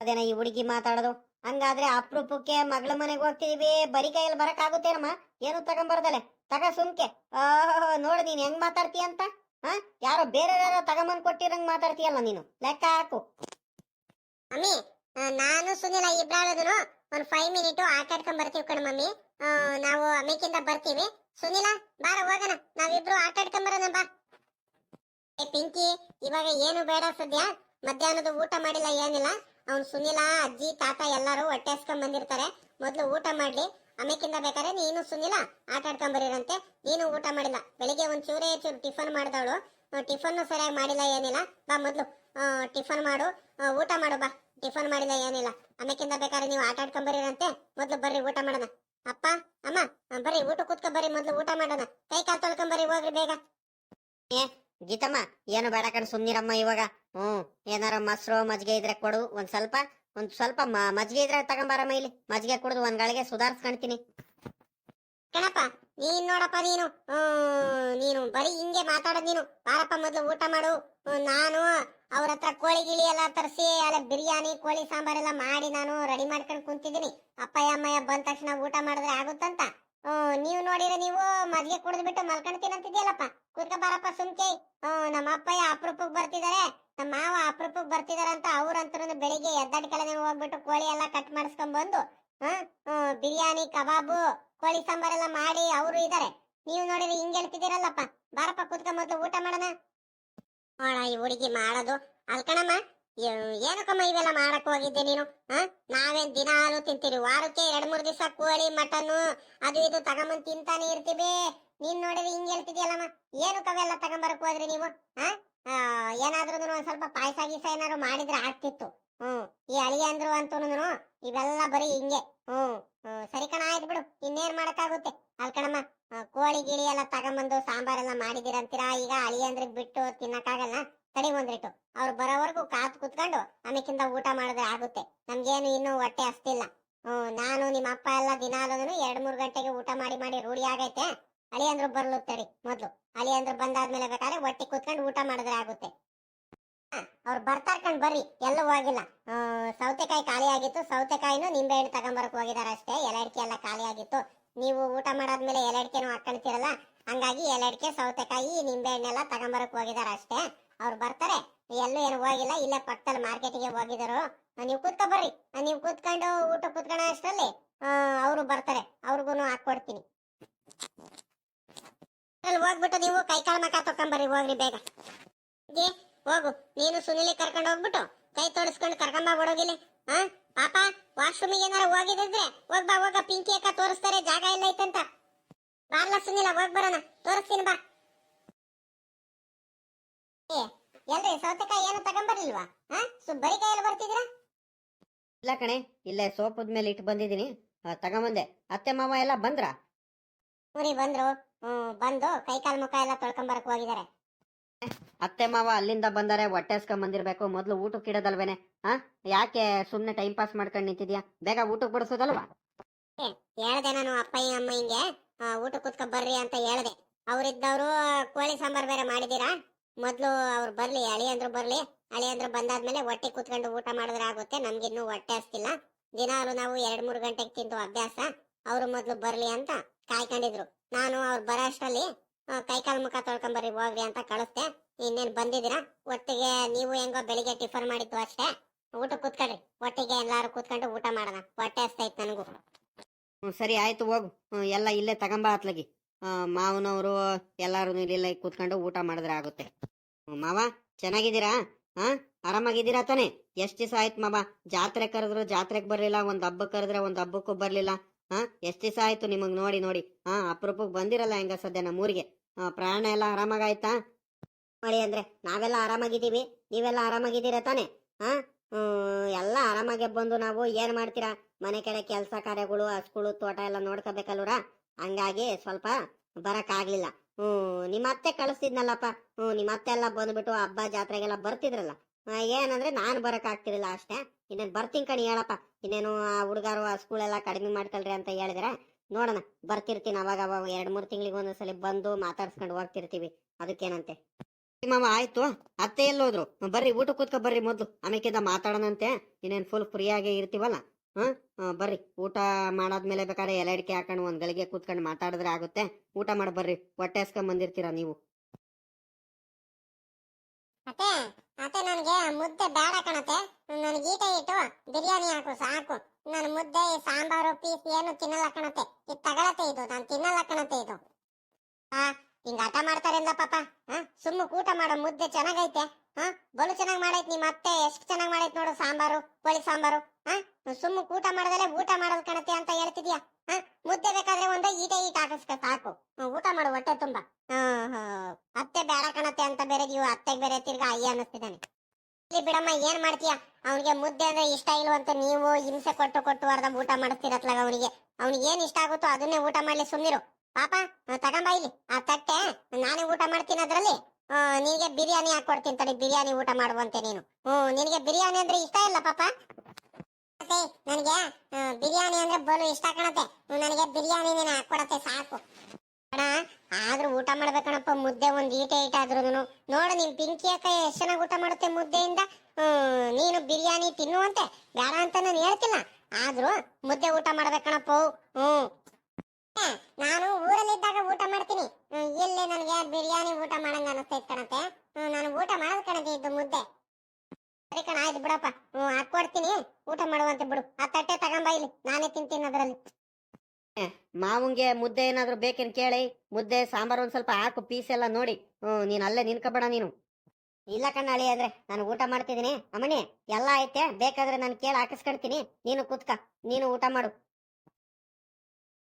ಅದೇನ ಈ ಹುಡುಗಿ ಮಾತಾಡೋದು? ಹಂಗಾದ್ರೆ ಅಪ್ರೂಪಕ್ಕೆ ಮಗಳ ಮನೆಗೆ ಹೋಗ್ತಿದೀವಿ. ಬರಿ ಕೈಯಲ್ಲಿ ಬರಕ್ ಆಗುತ್ತೇನಮ್ಮ ಏನು ತಗೊಂಬರ್ದಲೆ? ತಗ ಸುಮ್ಕೆ. ಓಹೋ, ನೋಡು ನೀನ್ ಹೆಂಗ್ ಮಾತಾಡ್ತೀಯ ಅಂತ? ಹಾ? ಯಾರೋ ಬೇರೆ ಯಾರೋ ತಗೊಂಬಂದ್ ಕೊಟ್ಟಿರಂಗ್ ಮಾತಾಡ್ತೀಯಲ್ಲ ನೀನು? ಲೆಕ್ಕ ಹಾಕು. ಮಮ್ಮಿ ನಾನು ಸುನಿಲ ಇಬ್ರಾಳದನು ಒಂದ್ ಫೈವ್ ಮಿನಿಟ್ ಆಟ ಆಡ್ಕೊಂಡ್ ಬರ್ತೀವಿ ಕಣ ಮಮ್ಮಿ. ನಾವು ಅಮೇಕಿಂದ ಬರ್ತೀವಿ. ಸುನಿಲ, ಬಾರ ಹೋಗೋಣ. ನಾವಿಬ್ರು ಆಟಾಡ್ಕೊಂಡ್ ಬರೋಣ ಬಾ. ಪಿಂಕಿ, ಇವಾಗ ಏನು ಬೇಡ ಸದ್ಯ? ಮಧ್ಯಾಹ್ನದ ಊಟ ಮಾಡಿಲ್ಲ, ಏನಿಲ್ಲ. ಅವ್ನು ಸುನಿಲ, ಅಜ್ಜಿ, ತಾತ ಎಲ್ಲರೂ ಹೊಟ್ಟೆ ಬಂದಿರ್ತಾರೆ. ಮೊದಲು ಊಟ ಮಾಡ್ಲಿ. ಆಮೇಕಿಂದ ಬೇಕಾದ್ರೆ ನೀನು ಸುನಿಲ, ಆಟ ಆಡ್ಕೊಂಡ್ ಬರೀರಂತೆ. ನೀನು ಊಟ ಮಾಡಿಲ್ಲ. ಬೆಳಿಗ್ಗೆ ಒಂದ್ ಚೂರೇ ಚೂರು ಟಿಫನ್ ಮಾಡಿದವಳು. ಟಿಫನ್ ಸರಿಯಾಗಿ ಮಾಡಿಲ್ಲ ಏನಿಲ್ಲ. ಬಾ ಮೊದಲು ಟಿಫನ್ ಮಾಡು. ಊಟ ಮಾಡು, ಬಾ. ಟಿಫನ್ ಮಾಡಿಲ್ಲ ಏನಿಲ್ಲ. ಆಮೇಕಿಂದ ಬೇಕಾದ್ರೆ ನೀವು ಆಟ ಆಡ್ಕೊಂಡ್ ಬರೀರಂತೆ. ಮೊದ್ಲು ಬರ್ರಿ ಊಟ ಮಾಡೋಣ. ಅಪ್ಪ, ಅಮ್ಮ ಬರ್ರಿ ಊಟ ಕೂತ್ಕೊಂಡ್ ಬರ್ರಿ. ಮೊದ್ಲು ಊಟ ಮಾಡೋಣ. ಕೈ ಕಾಲು ತೊಳ್ಕೊಂಡ್ ಬರ್ರಿ, ಹೋಗ್ರಿ ಬೇಗ. ಗೀತಮ್ಮ, ಏನು ಬೇಡ ಕಣ್ ಸುಮ್ನಿರಮ್ಮ ಇವಾಗ. ಹ್ಮ್, ಏನಾರ ಮೊಸರು ಮಜ್ಜಿಗೆ ಇದ್ರೆ ಕೊಡು, ಒಂದ್ ಸ್ವಲ್ಪ ಒಂದ್ ಸ್ವಲ್ಪ ಮಜ್ಜಿಗೆ ಇದ್ರೆ ತಗೊಂಬಾರಮ್ಮ ಇಲ್ಲಿ. ಮಜ್ಜಿಗೆ ಕುಡಿದು ಒಂದ್ ಗಳಿಗೆ ಸುಧಾರಿಸ್ಕೊಂತೀನಿ ಕಣಪ್ಪ, ನೀನ್ ನೋಡಪ್ಪ ನೀನು. ನೀನು ಬರೀ ಹಿಂಗೆ ಮಾತಾಡೋದ್ ನೀನು. ಬಾರಪ್ಪ, ಮೊದ್ಲು ಊಟ ಮಾಡು. ನಾನು ಅವ್ರ ಹತ್ರ ಕೋಳಿ ಗಿಳಿ ಎಲ್ಲ ತರಿಸಿ, ಅಲ್ಲ ಬಿರಿಯಾನಿ, ಕೋಳಿ ಸಾಂಬಾರ್ ಎಲ್ಲ ಮಾಡಿ ನಾನು ರೆಡಿ ಮಾಡ್ಕೊಂಡು ಕುಂತಿದ್ದೀನಿ. ಅಪ್ಪಯ್ಯ ಅಮ್ಮಯ್ಯ ಬಂದ ತಕ್ಷಣ ಊಟ ಮಾಡಿದ್ರೆ ಆಗುತ್ತಂತ? ನೀವು ನೋಡಿದ್ರೆ ನೀವು ಮದ್ಗೆ ಕುಡಿದ್ಬಿಟ್ಟು ಮಲ್ಕೊಂತೀನಿ ಅಂತಿದ್ಯಲ್ಲಪ್ಪ ಕುತ್ಕ ಬಾರಪ್ಪ ಸುಮ್ಕೆ. ನಮ್ಮ ಅಪ್ಪಯ್ಯ ಅಪ್ರೂಪಕ್ ಬರ್ತಿದಾರೆ. ನಮ್ಮ ಮಾವ ಅಪ್ರೂಪಕ್ ಬರ್ತಿದಾರೆ ಅಂತ ಅವ್ರಂತರೂ ಬೆಳಿಗ್ಗೆ ಎದ್ದಾಡ್ ಕೆಳಗೆ ಹೋಗ್ಬಿಟ್ಟು ಕೋಳಿ ಎಲ್ಲ ಕಟ್ ಮಾಡಿಸ್ಕೊಂಡ್ ಬಂದು ಹ್ಮ್, ಬಿರಿಯಾನಿ ಕಬಾಬು ಕೋಳಿ ಸಾಂಬಾರೆಲ್ಲ ಮಾಡಿ ಅವರು ಇದಾರೆ. ನೀವು ನೋಡಿದ್ರೆ ಹಿಂಗ್ ಹೇಳ್ತಿದ್ದೀರಲ್ಲಪ್ಪ. ಬಾರಪ್ಪ ಕುದ್ಕ ಮೊದ್ಲು ಊಟ ಮಾಡೋಣ. ಈ ಹುಡುಗಿ ಮಾಡೋದು. ಅಲ್ಕಣಮ್ಮ. ಏನಕ್ಕಮ್ಮ ಇವೆಲ್ಲ ಮಾಡಕ್ ಹೋಗಿದ್ದೆ ನೀನು? ಹ ನಾವೇನ್ ದಿನಾಲು ತಿಂತೀರಿ? ವಾರಕ್ಕೆ ಎರಡ್, ಮೂರ್ ದಿವಸ ಕೋಳಿ, ಮಟನ್, ಅದು ಇದು ತಗೊಂಬಂದ್ ತಿಂತಾನೆ ಇರ್ತೀವಿ. ನೀನ್ ನೋಡಿದ್ರೆ ಹಿಂಗ್ ಹೇಳ್ತಿದ್ಯಲ್ಲಮ್ಮ? ಏನಕ್ಕೆ ಅವೆಲ್ಲ ತಗೊಂಬರಕ್ ಹೋದ್ರಿ ನೀವು? ಹ ಏನಾದ್ರೂ ಒಂದ್ ಸ್ವಲ್ಪ ಪಾಯಸ ಗೀಸ ಏನಾದ್ರು ಮಾಡಿದ್ರೆ ಆಗ್ತಿತ್ತು. ಹ್ಮ್. ಈ ಅಳಿಯ ಅಂದ್ರು ಅಂತೂನು ಇವೆಲ್ಲ ಬರೀ ಹಿಂಗೆ. ಹ್ಮ್. ಸರಿ ಕಣ, ಆಯ್ತು ಬಿಡು. ಇನ್ನೇನ್ ಮಾಡಕ್ಕಾಗುತ್ತೆ? ಅಲ್ಕಣಮ್ಮ ಕಣಮ್ಮ ಕೋಳಿ, ಗಿಳಿ ಎಲ್ಲ ತಗೊಂಬಂದು ಸಾಂಬಾರೆಲ್ಲ ಮಾಡಿದಿರಂತೀರಾ ಈಗ ಅಳಿ ಅಳಿಯಂದ್ರಿಗೆ ಬಿಟ್ಟು ತಿನ್ನಕ್ಕಾಗಲ್ಲ? ತಡಿ ಒಂದ್ರಿಟ್ಟು ಅವ್ರು ಬರೋವರೆಗೂ ಕಾತು ಕುತ್ಕೊಂಡು ಆಮೇಕಿಂದ ಊಟ ಮಾಡಿದ್ರೆ ಆಗುತ್ತೆ. ನಮ್ಗೇನು ಇನ್ನೂ ಹೊಟ್ಟೆ ಹಸ್ತಿಲ್ಲ. ಹ್ಮ್ ನಾನು ನಿಮ್ಮ ಅಪ್ಪ ಎಲ್ಲ ದಿನಾಲು ಎರಡ್ ಮೂರ್ ಗಂಟೆಗೆ ಊಟ ಮಾಡಿ ಮಾಡಿ ರೂಢಿ ಆಗೈತೆ. ಅಳಿಯಂದ್ರು ಬರ್ಲು ತಡಿ ಮೊದ್ಲು. ಅಂದ್ರೆ ಬಂದಾದ್ಮೇಲೆ ಬೇಕಾದ್ರೆ ಹೊಟ್ಟೆ ಕುತ್ಕೊಂಡು ಊಟ ಮಾಡಿದ್ರೆ ಆಗುತ್ತೆ. ಅವ್ರು ಬರ್ತಾರ್ ಕಣ್ ಬರ್ರಿ, ಎಲ್ಲೂ ಹೋಗಿಲ್ಲ. ಸೌತೆಕಾಯಿ ಖಾಲಿ ಆಗಿತ್ತು. ಸೌತೆಕಾಯಿನೂ ನಿಂಬೆ ಹಣ್ಣು ತಗೊಂಬರಕ್ ಹೋಗಿದಾರ ಅಷ್ಟೇ. ಎಲೆಡ್ಕೆ ಎಲ್ಲ ಖಾಲಿ ಆಗಿತ್ತು. ನೀವು ಊಟ ಮಾಡಾದ್ಮೇಲೆ ಎಲೆಡ್ಕೆನೂ ಹಾಕೊಳ್ತಿರಲ್ಲ ಹಂಗಾಗಿ ಎಲೆಡ್ಕೆ ಸೌತೆಕಾಯಿ, ನಿಂಬೆ ಹಣ್ಣೆಲ್ಲ ತಗೊಂಬರಕ್ ಹೋಗಿದಾರ ಅಷ್ಟೇ. ಅವ್ರು ಬರ್ತಾರೆ ಎಲ್ಲೂ ಏನು ಹೋಗಿಲ್ಲ, ಇಲ್ಲೇ ಪಕ್ಕದಲ್ಲಿ ಮಾರ್ಕೆಟಿಗೆ ಹೋಗಿದಾರು ನೀವು ಕೂತ್ಕೊ ಬರ್ರಿ. ನೀವು ಕೂತ್ಕೊಂಡು ಊಟ ಕೂತ್ಕೊಂಡ ಅಷ್ಟರಲ್ಲಿ ಅವರು ಬರ್ತಾರೆ. ಅವ್ರಿಗೂ ಹಾಕೊಡ್ತೀನಿ ಅಲ್ಲಿ ಹೋಗ್ಬಿಟ್ಟು ನೀವು ಕೈ ಕಾಲು ಮಕ ತಕೊಂಬರ್ರಿ, ಹೋಗ್ರಿ ಬೇಗ. ಹೋಗು ನೀನು ಸುನಿಲಿ ಕರ್ಕೊಂಡು ಹೋಗ್ಬಿಟ್ಟು ಕೈ ತೋರಿಸ್ಕೊಂಡು ಕರ್ಕೊಂಬ ಬಿಡೋಗಿಲ್ಲ. ಹಾ ಪಾಪ ವಾಶ್ರೂಮಿಗೆ ಏನಾರ ಹೋಗಿದ್ರೆ ಹೋಗ್ಬಾ ಹೋಗ. ಪಿಂಕಿ ಅಕ್ಕ ತೋರಿಸ್ತಾರೆ, ಜಾಗ ಎಲ್ಲ ಐತಂತ. ಬಾರ್ಲ ಸುನಿಲ, ಹೋಗ್ ಬರೋಣ. ತೋರಿಸ್ತೀನಿ ಬಾ. ಎಲ್ರಿ ಸೌತೆಕಾಯಿ ಏನು ತಗೊಂಬರ್ಲಿಲ್ವಾ? ಹಾ ಸು ಬರೀ ಕೈಯಲ್ಲಿ ಬರ್ತಿದ್ದೀರಾ? ಇಲ್ಲ ಕಣೆ ಇಲ್ಲೇ ಸೋಪದ ಮೇಲೆ ಇಟ್ಟು ಬಂದಿದ್ದೀನಿ. ತಗೊಂಬಂದೆ. ಅತ್ತೆ ಮಾವ ಎಲ್ಲ ಬಂದ್ರ? ಊರಿ ಬಂದ್ರು. ಹ್ಮ್ ಬಂದು ಕೈ ಕಾಲು ಮುಖ ಎಲ್ಲ ತೊಳ್ಕೊಂಬರಕ್ ಹೋಗಿದ್ದಾರೆ. ಅತ್ತೆ ಮಾವ ಅಲ್ಲಿಂದ ಬಂದರೆ ಹೊಟ್ಟೆ ಬಂದಿರ್ಬೇಕು ಮೊದ್ಲು ಊಟಕ್ಕೆ ಇಡೋದಲ್ವೇನೆ? ಹಾ ಯಾಕೆ ಸುಮ್ನೆ ಟೈಮ್ ಪಾಸ್ ಮಾಡ್ಕೊಂಡು ನಿಂತಿದ್ಯಾ? ಬೇಗ ಊಟಕ್ಕೆ ಬಡಿಸೋದಲ್ವಾ? ಹೇಳ್ದೆ ನಾನು ಅಪ್ಪ ಅಮ್ಮ ಹಿಂಗೆ ಊಟಕ್ಕೆ ಊಟ ಕೂತ್ಕೊ ಬರ್ರಿ ಅಂತ ಹೇಳ್ದೆ. ಅವ್ರಿದ್ದವ್ರು ಕೋಳಿ ಸಾಂಬಾರ್ ಬೇರೆ ಮಾಡಿದೀರಾ ಮೊದ್ಲು ಅವ್ರು ಬರ್ಲಿ ಬರಲಿ ಬರ್ಲಿ ಅಳಿಯಂದ್ರು ಬಂದಾದ್ಮೇಲೆ ಹೊಟ್ಟೆ ಕೂತ್ಕೊಂಡು ಊಟ ಮಾಡಿದ್ರೆ ಆಗುತ್ತೆ ನಮ್ಗಿನ್ನೂ ಹೊಟ್ಟೆ ಹಸ್ತಿಲ್ಲ. ದಿನಾಲು ನಾವು ಎರಡ್ ಮೂರು ಗಂಟೆಗೆ ತಿಂದು ಅಭ್ಯಾಸ, ಅವರು ಮೊದಲು ಬರಲಿ ಅಂತ ಕಾಯ್ಕೊಂಡಿದ್ರು. ನಾನು ಅವ್ರು ಬರೋ ಅಷ್ಟರಲ್ಲಿ ಕೈಕಾಲು ಮುಖ ತೊಳ್ಕೊಂಬರ್ರಿ ಹೋಗ್ರಿ ಅಂತ ಕಳಿಸ್ದೆ. ಇನ್ನೇನ್ ಬಂದಿದ್ದೀರಾ? ಒಟ್ಟಿಗೆ ನೀವು ಹೆಂಗೋ ಬೆಳಿಗ್ಗೆ ಟಿಫನ್ ಮಾಡಿದ್ದು ಅಷ್ಟೇ. ಊಟ ಕೂತ್ಕೊಳ್ರಿ. ಒಟ್ಟಿಗೆ ಎಲ್ಲಾರು ಕೂತ್ಕೊಂಡು ಊಟ ಮಾಡೋಣ. ಹೊಟ್ಟೆ ಹಸ್ತೈತ್ ನನಗೂ. ಸರಿ, ಆಯ್ತು ಹೋಗು. ಎಲ್ಲ ಇಲ್ಲೇ ತಗೊಂಬ ಅತ್ಲಗಿ. ಮಾವನವರು ಎಲ್ಲಾರು ಇಲ್ಲ ಕೂತ್ಕೊಂಡು ಊಟ ಮಾಡಿದ್ರೆ ಆಗುತ್ತೆ. ಮಾವ, ಚೆನ್ನಾಗಿದ್ದೀರಾ? ಹಾ ಆರಾಮಾಗಿದ್ದೀರಾ ತಾನೆ? ಎಷ್ಟು ದಿವಸ ಆಯ್ತು ಮಾವ? ಜಾತ್ರೆ ಕರೆದ್ರು ಜಾತ್ರೆಗೆ ಬರ್ಲಿಲ್ಲ, ಒಂದ್ ಹಬ್ಬ ಕರೆದ್ರೆ ಒಂದ್ ಹಬ್ಬಕ್ಕೂ ಬರ್ಲಿಲ್ಲ. ಹಾ ಎಷ್ಟು ದಿವಸ ಆಯ್ತು ನಿಮಗ್ ನೋಡಿ ನೋಡಿ. ಹಾ ಅಪರೂಪಕ್ಕೆ ಬಂದಿರಲ್ಲ ಹೆಂಗ ಸದ್ಯ ನಮ್ಮೂರಿಗೆ ಪ್ರಯಾಣ ಎಲ್ಲ ಆರಾಮಾಗಾಯ್ತಾ? ನೋಡಿ ಅಂದ್ರೆ ನಾವೆಲ್ಲ ಆರಾಮಾಗಿದ್ದೀವಿ. ನೀವೆಲ್ಲ ಆರಾಮಾಗಿದ್ದೀರಾ ತಾನೆ? ಹಾ ಎಲ್ಲ ಆರಾಮಾಗೆ ಬಂದು ನಾವು ಏನ್ ಮಾಡ್ತೀರಾ? ಮನೆ ಕಡೆ ಕೆಲಸ ಕಾರ್ಯಗಳು, ಹಸ್ಗಳು, ತೋಟ ಎಲ್ಲ ನೋಡ್ಕೋಬೇಕಲ್ವರ ಹಂಗಾಗಿ ಸ್ವಲ್ಪ ಬರಕ್ಕಾಗ್ಲಿಲ್ಲ. ಹ್ಮ್, ನಿಮ್ಮ ಅತ್ತೆ ಕಳಿಸ್ತಿದ್ನಲ್ಲಪ್ಪ. ಹ್ಮ್, ನಿಮ್ಮ ಅತ್ತೆ ಎಲ್ಲ ಬಂದ್ಬಿಟ್ಟು ಹಬ್ಬ ಜಾತ್ರೆಗೆಲ್ಲ ಬರ್ತಿದ್ರಲ್ಲ. ಏನಂದ್ರೆ ನಾನ್ ಬರಕ್ ಆಗ್ತಿರ್ಲಿಲ್ಲ ಅಷ್ಟೇ. ಇನ್ನೇನ್ ಬರ್ತೀನಿ ಕಣಿ ಹೇಳಪ್ಪ. ಇನ್ನೇನು ಆ ಹುಡುಗರು ಆ ಸ್ಕೂಲೆಲ್ಲ ಕಡಿಮೆ ಮಾಡ್ಕೊಳ್ರಿ ಅಂತ ಹೇಳಿದ್ರೆ, ನೋಡೋಣ, ಬರ್ತಿರ್ತೀನಿ ಅವಾಗ ಅವಾಗ ಎರಡ್ ಮೂರ್ ತಿಂಗಳಿಗೆ ಒಂದೊಂದ್ಸಲಿ ಬಂದು ಮಾತಾಡ್ಸ್ಕೊಂಡು ಹೋಗ್ತಿರ್ತೀವಿ. ಅದಕ್ಕೇನಂತೆ? ಮಾವ, ಆಯ್ತು. ಅತ್ತೆ ಎಲ್ಲೋದ್ರು. ಬರ್ರಿ ಊಟ ಕೂತ್ಕೊ ಬರ್ರಿ ಮೊದ್ಲು. ಆಮೇಕಿಂದ ಮಾತಾಡೋಣಂತೆ. ಇನ್ನೇನ್ ಫುಲ್ ಫ್ರೀ ಆಗೇ ಇರ್ತೀವಲ್ಲ. ಹಾ ಬರ್ರಿ. ಊಟ ಮಾಡಾದ್ಮೇಲೆ ಬೇಕಾದ್ರೆ ಎಲೆ ಅಡಿಕೆ ಹಾಕೊಂಡು ಒಂದ್ ಗಳಿಗೆ ಕೂತ್ಕೊಂಡು ಮಾತಾಡಿದ್ರೆ ಆಗುತ್ತೆ. ಊಟ ಮಾಡಿ ಬರ್ರಿ. ಹೊಟ್ಟೆ ಹಸ್ಕೊಂಡ್ ಬಂದಿರ್ತೀರಾ ನೀವು? ಅತ್ತೆ ಅತ್ತೆ ನನ್ಗೆ ಮುದ್ದೆ ಬೇಡ ಕಣತೆ ನನ್ಗೆ ಈಟ ಇಟ್ಟು ಬಿರಿಯಾನಿ ಹಾಕು, ಸಾಕು. ನಾನು ಮುದ್ದೆ, ಸಾಂಬಾರು, ಪೀಸ್ ಏನು ತಿನ್ನಲ್ಲ ಕಣತೆ ಇದು ಇದು, ನಾನು ತಿನ್ನಲ್ಲ ಕಣತೆ ಇದು. ಆ, ಹಿಂಗ ಹಠ ಮಾಡ್ತಾರಿಂದ ಪಾಪ. ಹಾ ಸುಮ್ಮ ಊಟ ಮಾಡೋ ಮುದ್ದೆ ಚೆನ್ನಾಗೈತೆ. ಹಾ ಬಲು ಚೆನ್ನಾಗಿ ಮಾಡೈತೆ ನಿಮ್ಮ ಅತ್ತೆ. ಎಷ್ಟು ಚೆನ್ನಾಗಿ ಮಾಡೈತೆ ನೋಡು ಸಾಂಬಾರು, ಕೋಳಿ ಸಾಂಬಾರು. ಹಾ ಸುಮ್ಮ ಊಟ ಮಾಡದಲ್ಲೇ ಊಟ ಮಾಡೋದ್ ಕಾಣತ್ತೆ ಅಂತ ಹೇಳ್ತಿದ್ಯಾ? ಮುದ್ದೆ ಬೇಕಾದ್ರೆ ಒಂದೇ ಈಟೆ ಈಟ ಹಾಕಿಸ್ಕ, ಸಾಕು. ಊಟ ಮಾಡು, ಹೊಟ್ಟೆ ತುಂಬಾ. ಅತ್ತೆ ಬೇಡ ಕಾಣತ್ತೆ ಅಂತ ಬೇರೆ ನೀವು ಅತ್ತೆಗೆ ಬೇರೆ ತಿರ್ಗಾ ಅಯ್ಯ ಅನ್ನಿಸ್ತಿದ್ದಾನೆ. ಇಲ್ಲಿ ಬಿಡಮ್ಮ, ಏನ್ ಮಾಡ್ತೀಯಾ? ಅವನಿಗೆ ಮುದ್ದೆ ಅಂದ್ರೆ ಇಷ್ಟ ಇಲ್ವಂತ ನೀವು ಹಿಂಸೆ ಕೊಟ್ಟು ಕೊಟ್ಟು ಅರ್ಧ ಊಟ ಮಾಡಿಸ್ತಿರತ್ಲಾಗ ಅವನಿಗೆ. ಅವ್ನಿಗೆ ಏನ್ ಇಷ್ಟ ಆಗುತ್ತೋ ಅದನ್ನೇ ಊಟ ಮಾಡ್ಲಿ ಸುಮ್ಮನಿರು ಪಾಪ ತಗೊಂಬ ಇಲ್ಲಿ. ಆ ತಟ್ಟೆ, ನಾನೇ ಊಟ ಮಾಡ್ತೀನಿ ಅದ್ರಲ್ಲಿ. ನಿನಗೆ ಬಿರಿಯಾನಿ ಹಾಕೊಡ್ತೀನಿ ತಡಿ, ಬಿರಿಯಾನಿ ಊಟ ಮಾಡುವಂತೆ ನೀನು. ಹ್ಮ್, ನಿನಗೆ ಬಿರಿಯಾನಿ ಅಂದ್ರೆ ಇಷ್ಟ ಇಲ್ಲ ಪಾಪ. ಮತ್ತೆ ನನಗೆ ಬಿರಿಯಾನಿ ಅಂದ್ರೆ ಬಲು ಇಷ್ಟ ಕಣತೆ ನನಗೆ ಬಿರಿಯಾನಿ ನೀನು ಹಾಕೊಡತ್ತೆ ಸಾಕು. ಆದ್ರೂ ಊಟ ಮಾಡ್ಬೇಕಣಪ್ಪ, ಮುದ್ದೆ ಒಂದ್ ಈಟ ಈಟ ಆದ್ರೂ ನೋಡು, ನಿಮ್ ಪಿಂಕಿ ಅಕ್ಕ ಎಷ್ಟ್ ಚೆನ್ನಾಗಿ ಊಟ ಮಾಡುತ್ತೆ ಮುದ್ದೆಯಿಂದ. ನೀನು ಬಿರಿಯಾನಿ ತಿನ್ನುವಂತೆ. ಬೇಡ ಅಂತ ನಾನು ಹೇಳ್ತಿಲ್ಲ. ಆದ್ರೂ ಮುದ್ದೆ ಊಟ ಮಾಡ್ಬೇಕಣಪ್ಪ. ಹ್ಮ್. ನಾನು ಊರಲ್ಲಿದ್ದಾಗ ಊಟ ಮಾಡ್ತೀನಿ. ಇಲ್ಲಿ ನನಗೆ ಬಿರಿಯಾನಿ ಊಟ ಮಾಡಂಗ ಅನಿಸ್ತೈತೆ ಕಣತೆ ನಾನು ಊಟ ಮಾಡೋದು ಕಣತೆ ಇದ್ದು ಮುದ್ದೆ. ಸರಿ ಕಣ, ಆಯ್ತು ಬಿಡಪ್ಪ. ಹ್ಞೂ ಹಾಕೊಡ್ತೀನಿ ಊಟ ಮಾಡುವಂತೆ ಬಿಡು. ಆ ತಟ್ಟೆ ತಗೊಂಬ ಇಲ್ಲಿ. ನಾನೇ ತಿಂತೀನಿ ಅದರಲ್ಲಿ. ಮಾವಂಗೆ ಮುದ್ದೆ ಏನಾದ್ರು ಬೇಕೇನ್ ಕೇಳಿ? ಮುದ್ದೆ, ಸಾಂಬಾರ್ ಒಂದ್ ಸ್ವಲ್ಪ ಹಾಕು, ಪೀಸ್ ಎಲ್ಲ ನೋಡಿ. ಹ್ಮ್, ನೀನ್ ಅಲ್ಲೇ ನಿನ್ಕಬೇಡ ನೀನು. ಇಲ್ಲ ಕಣ್ಣಾಳಿ ಅಂದ್ರೆ ನಾನು ಊಟ ಮಾಡ್ತಿದ್ದೀನಿ. ಅಮ್ಮನಿ ಎಲ್ಲ ಐತೆ. ಬೇಕಾದ್ರೆ ನಾನು ಕೇಳಿ ಹಾಕಿಸ್ಕೊಳ್ತೀನಿ ನೀನು ಕುತ್ಕ. ನೀನು ಊಟ ಮಾಡು.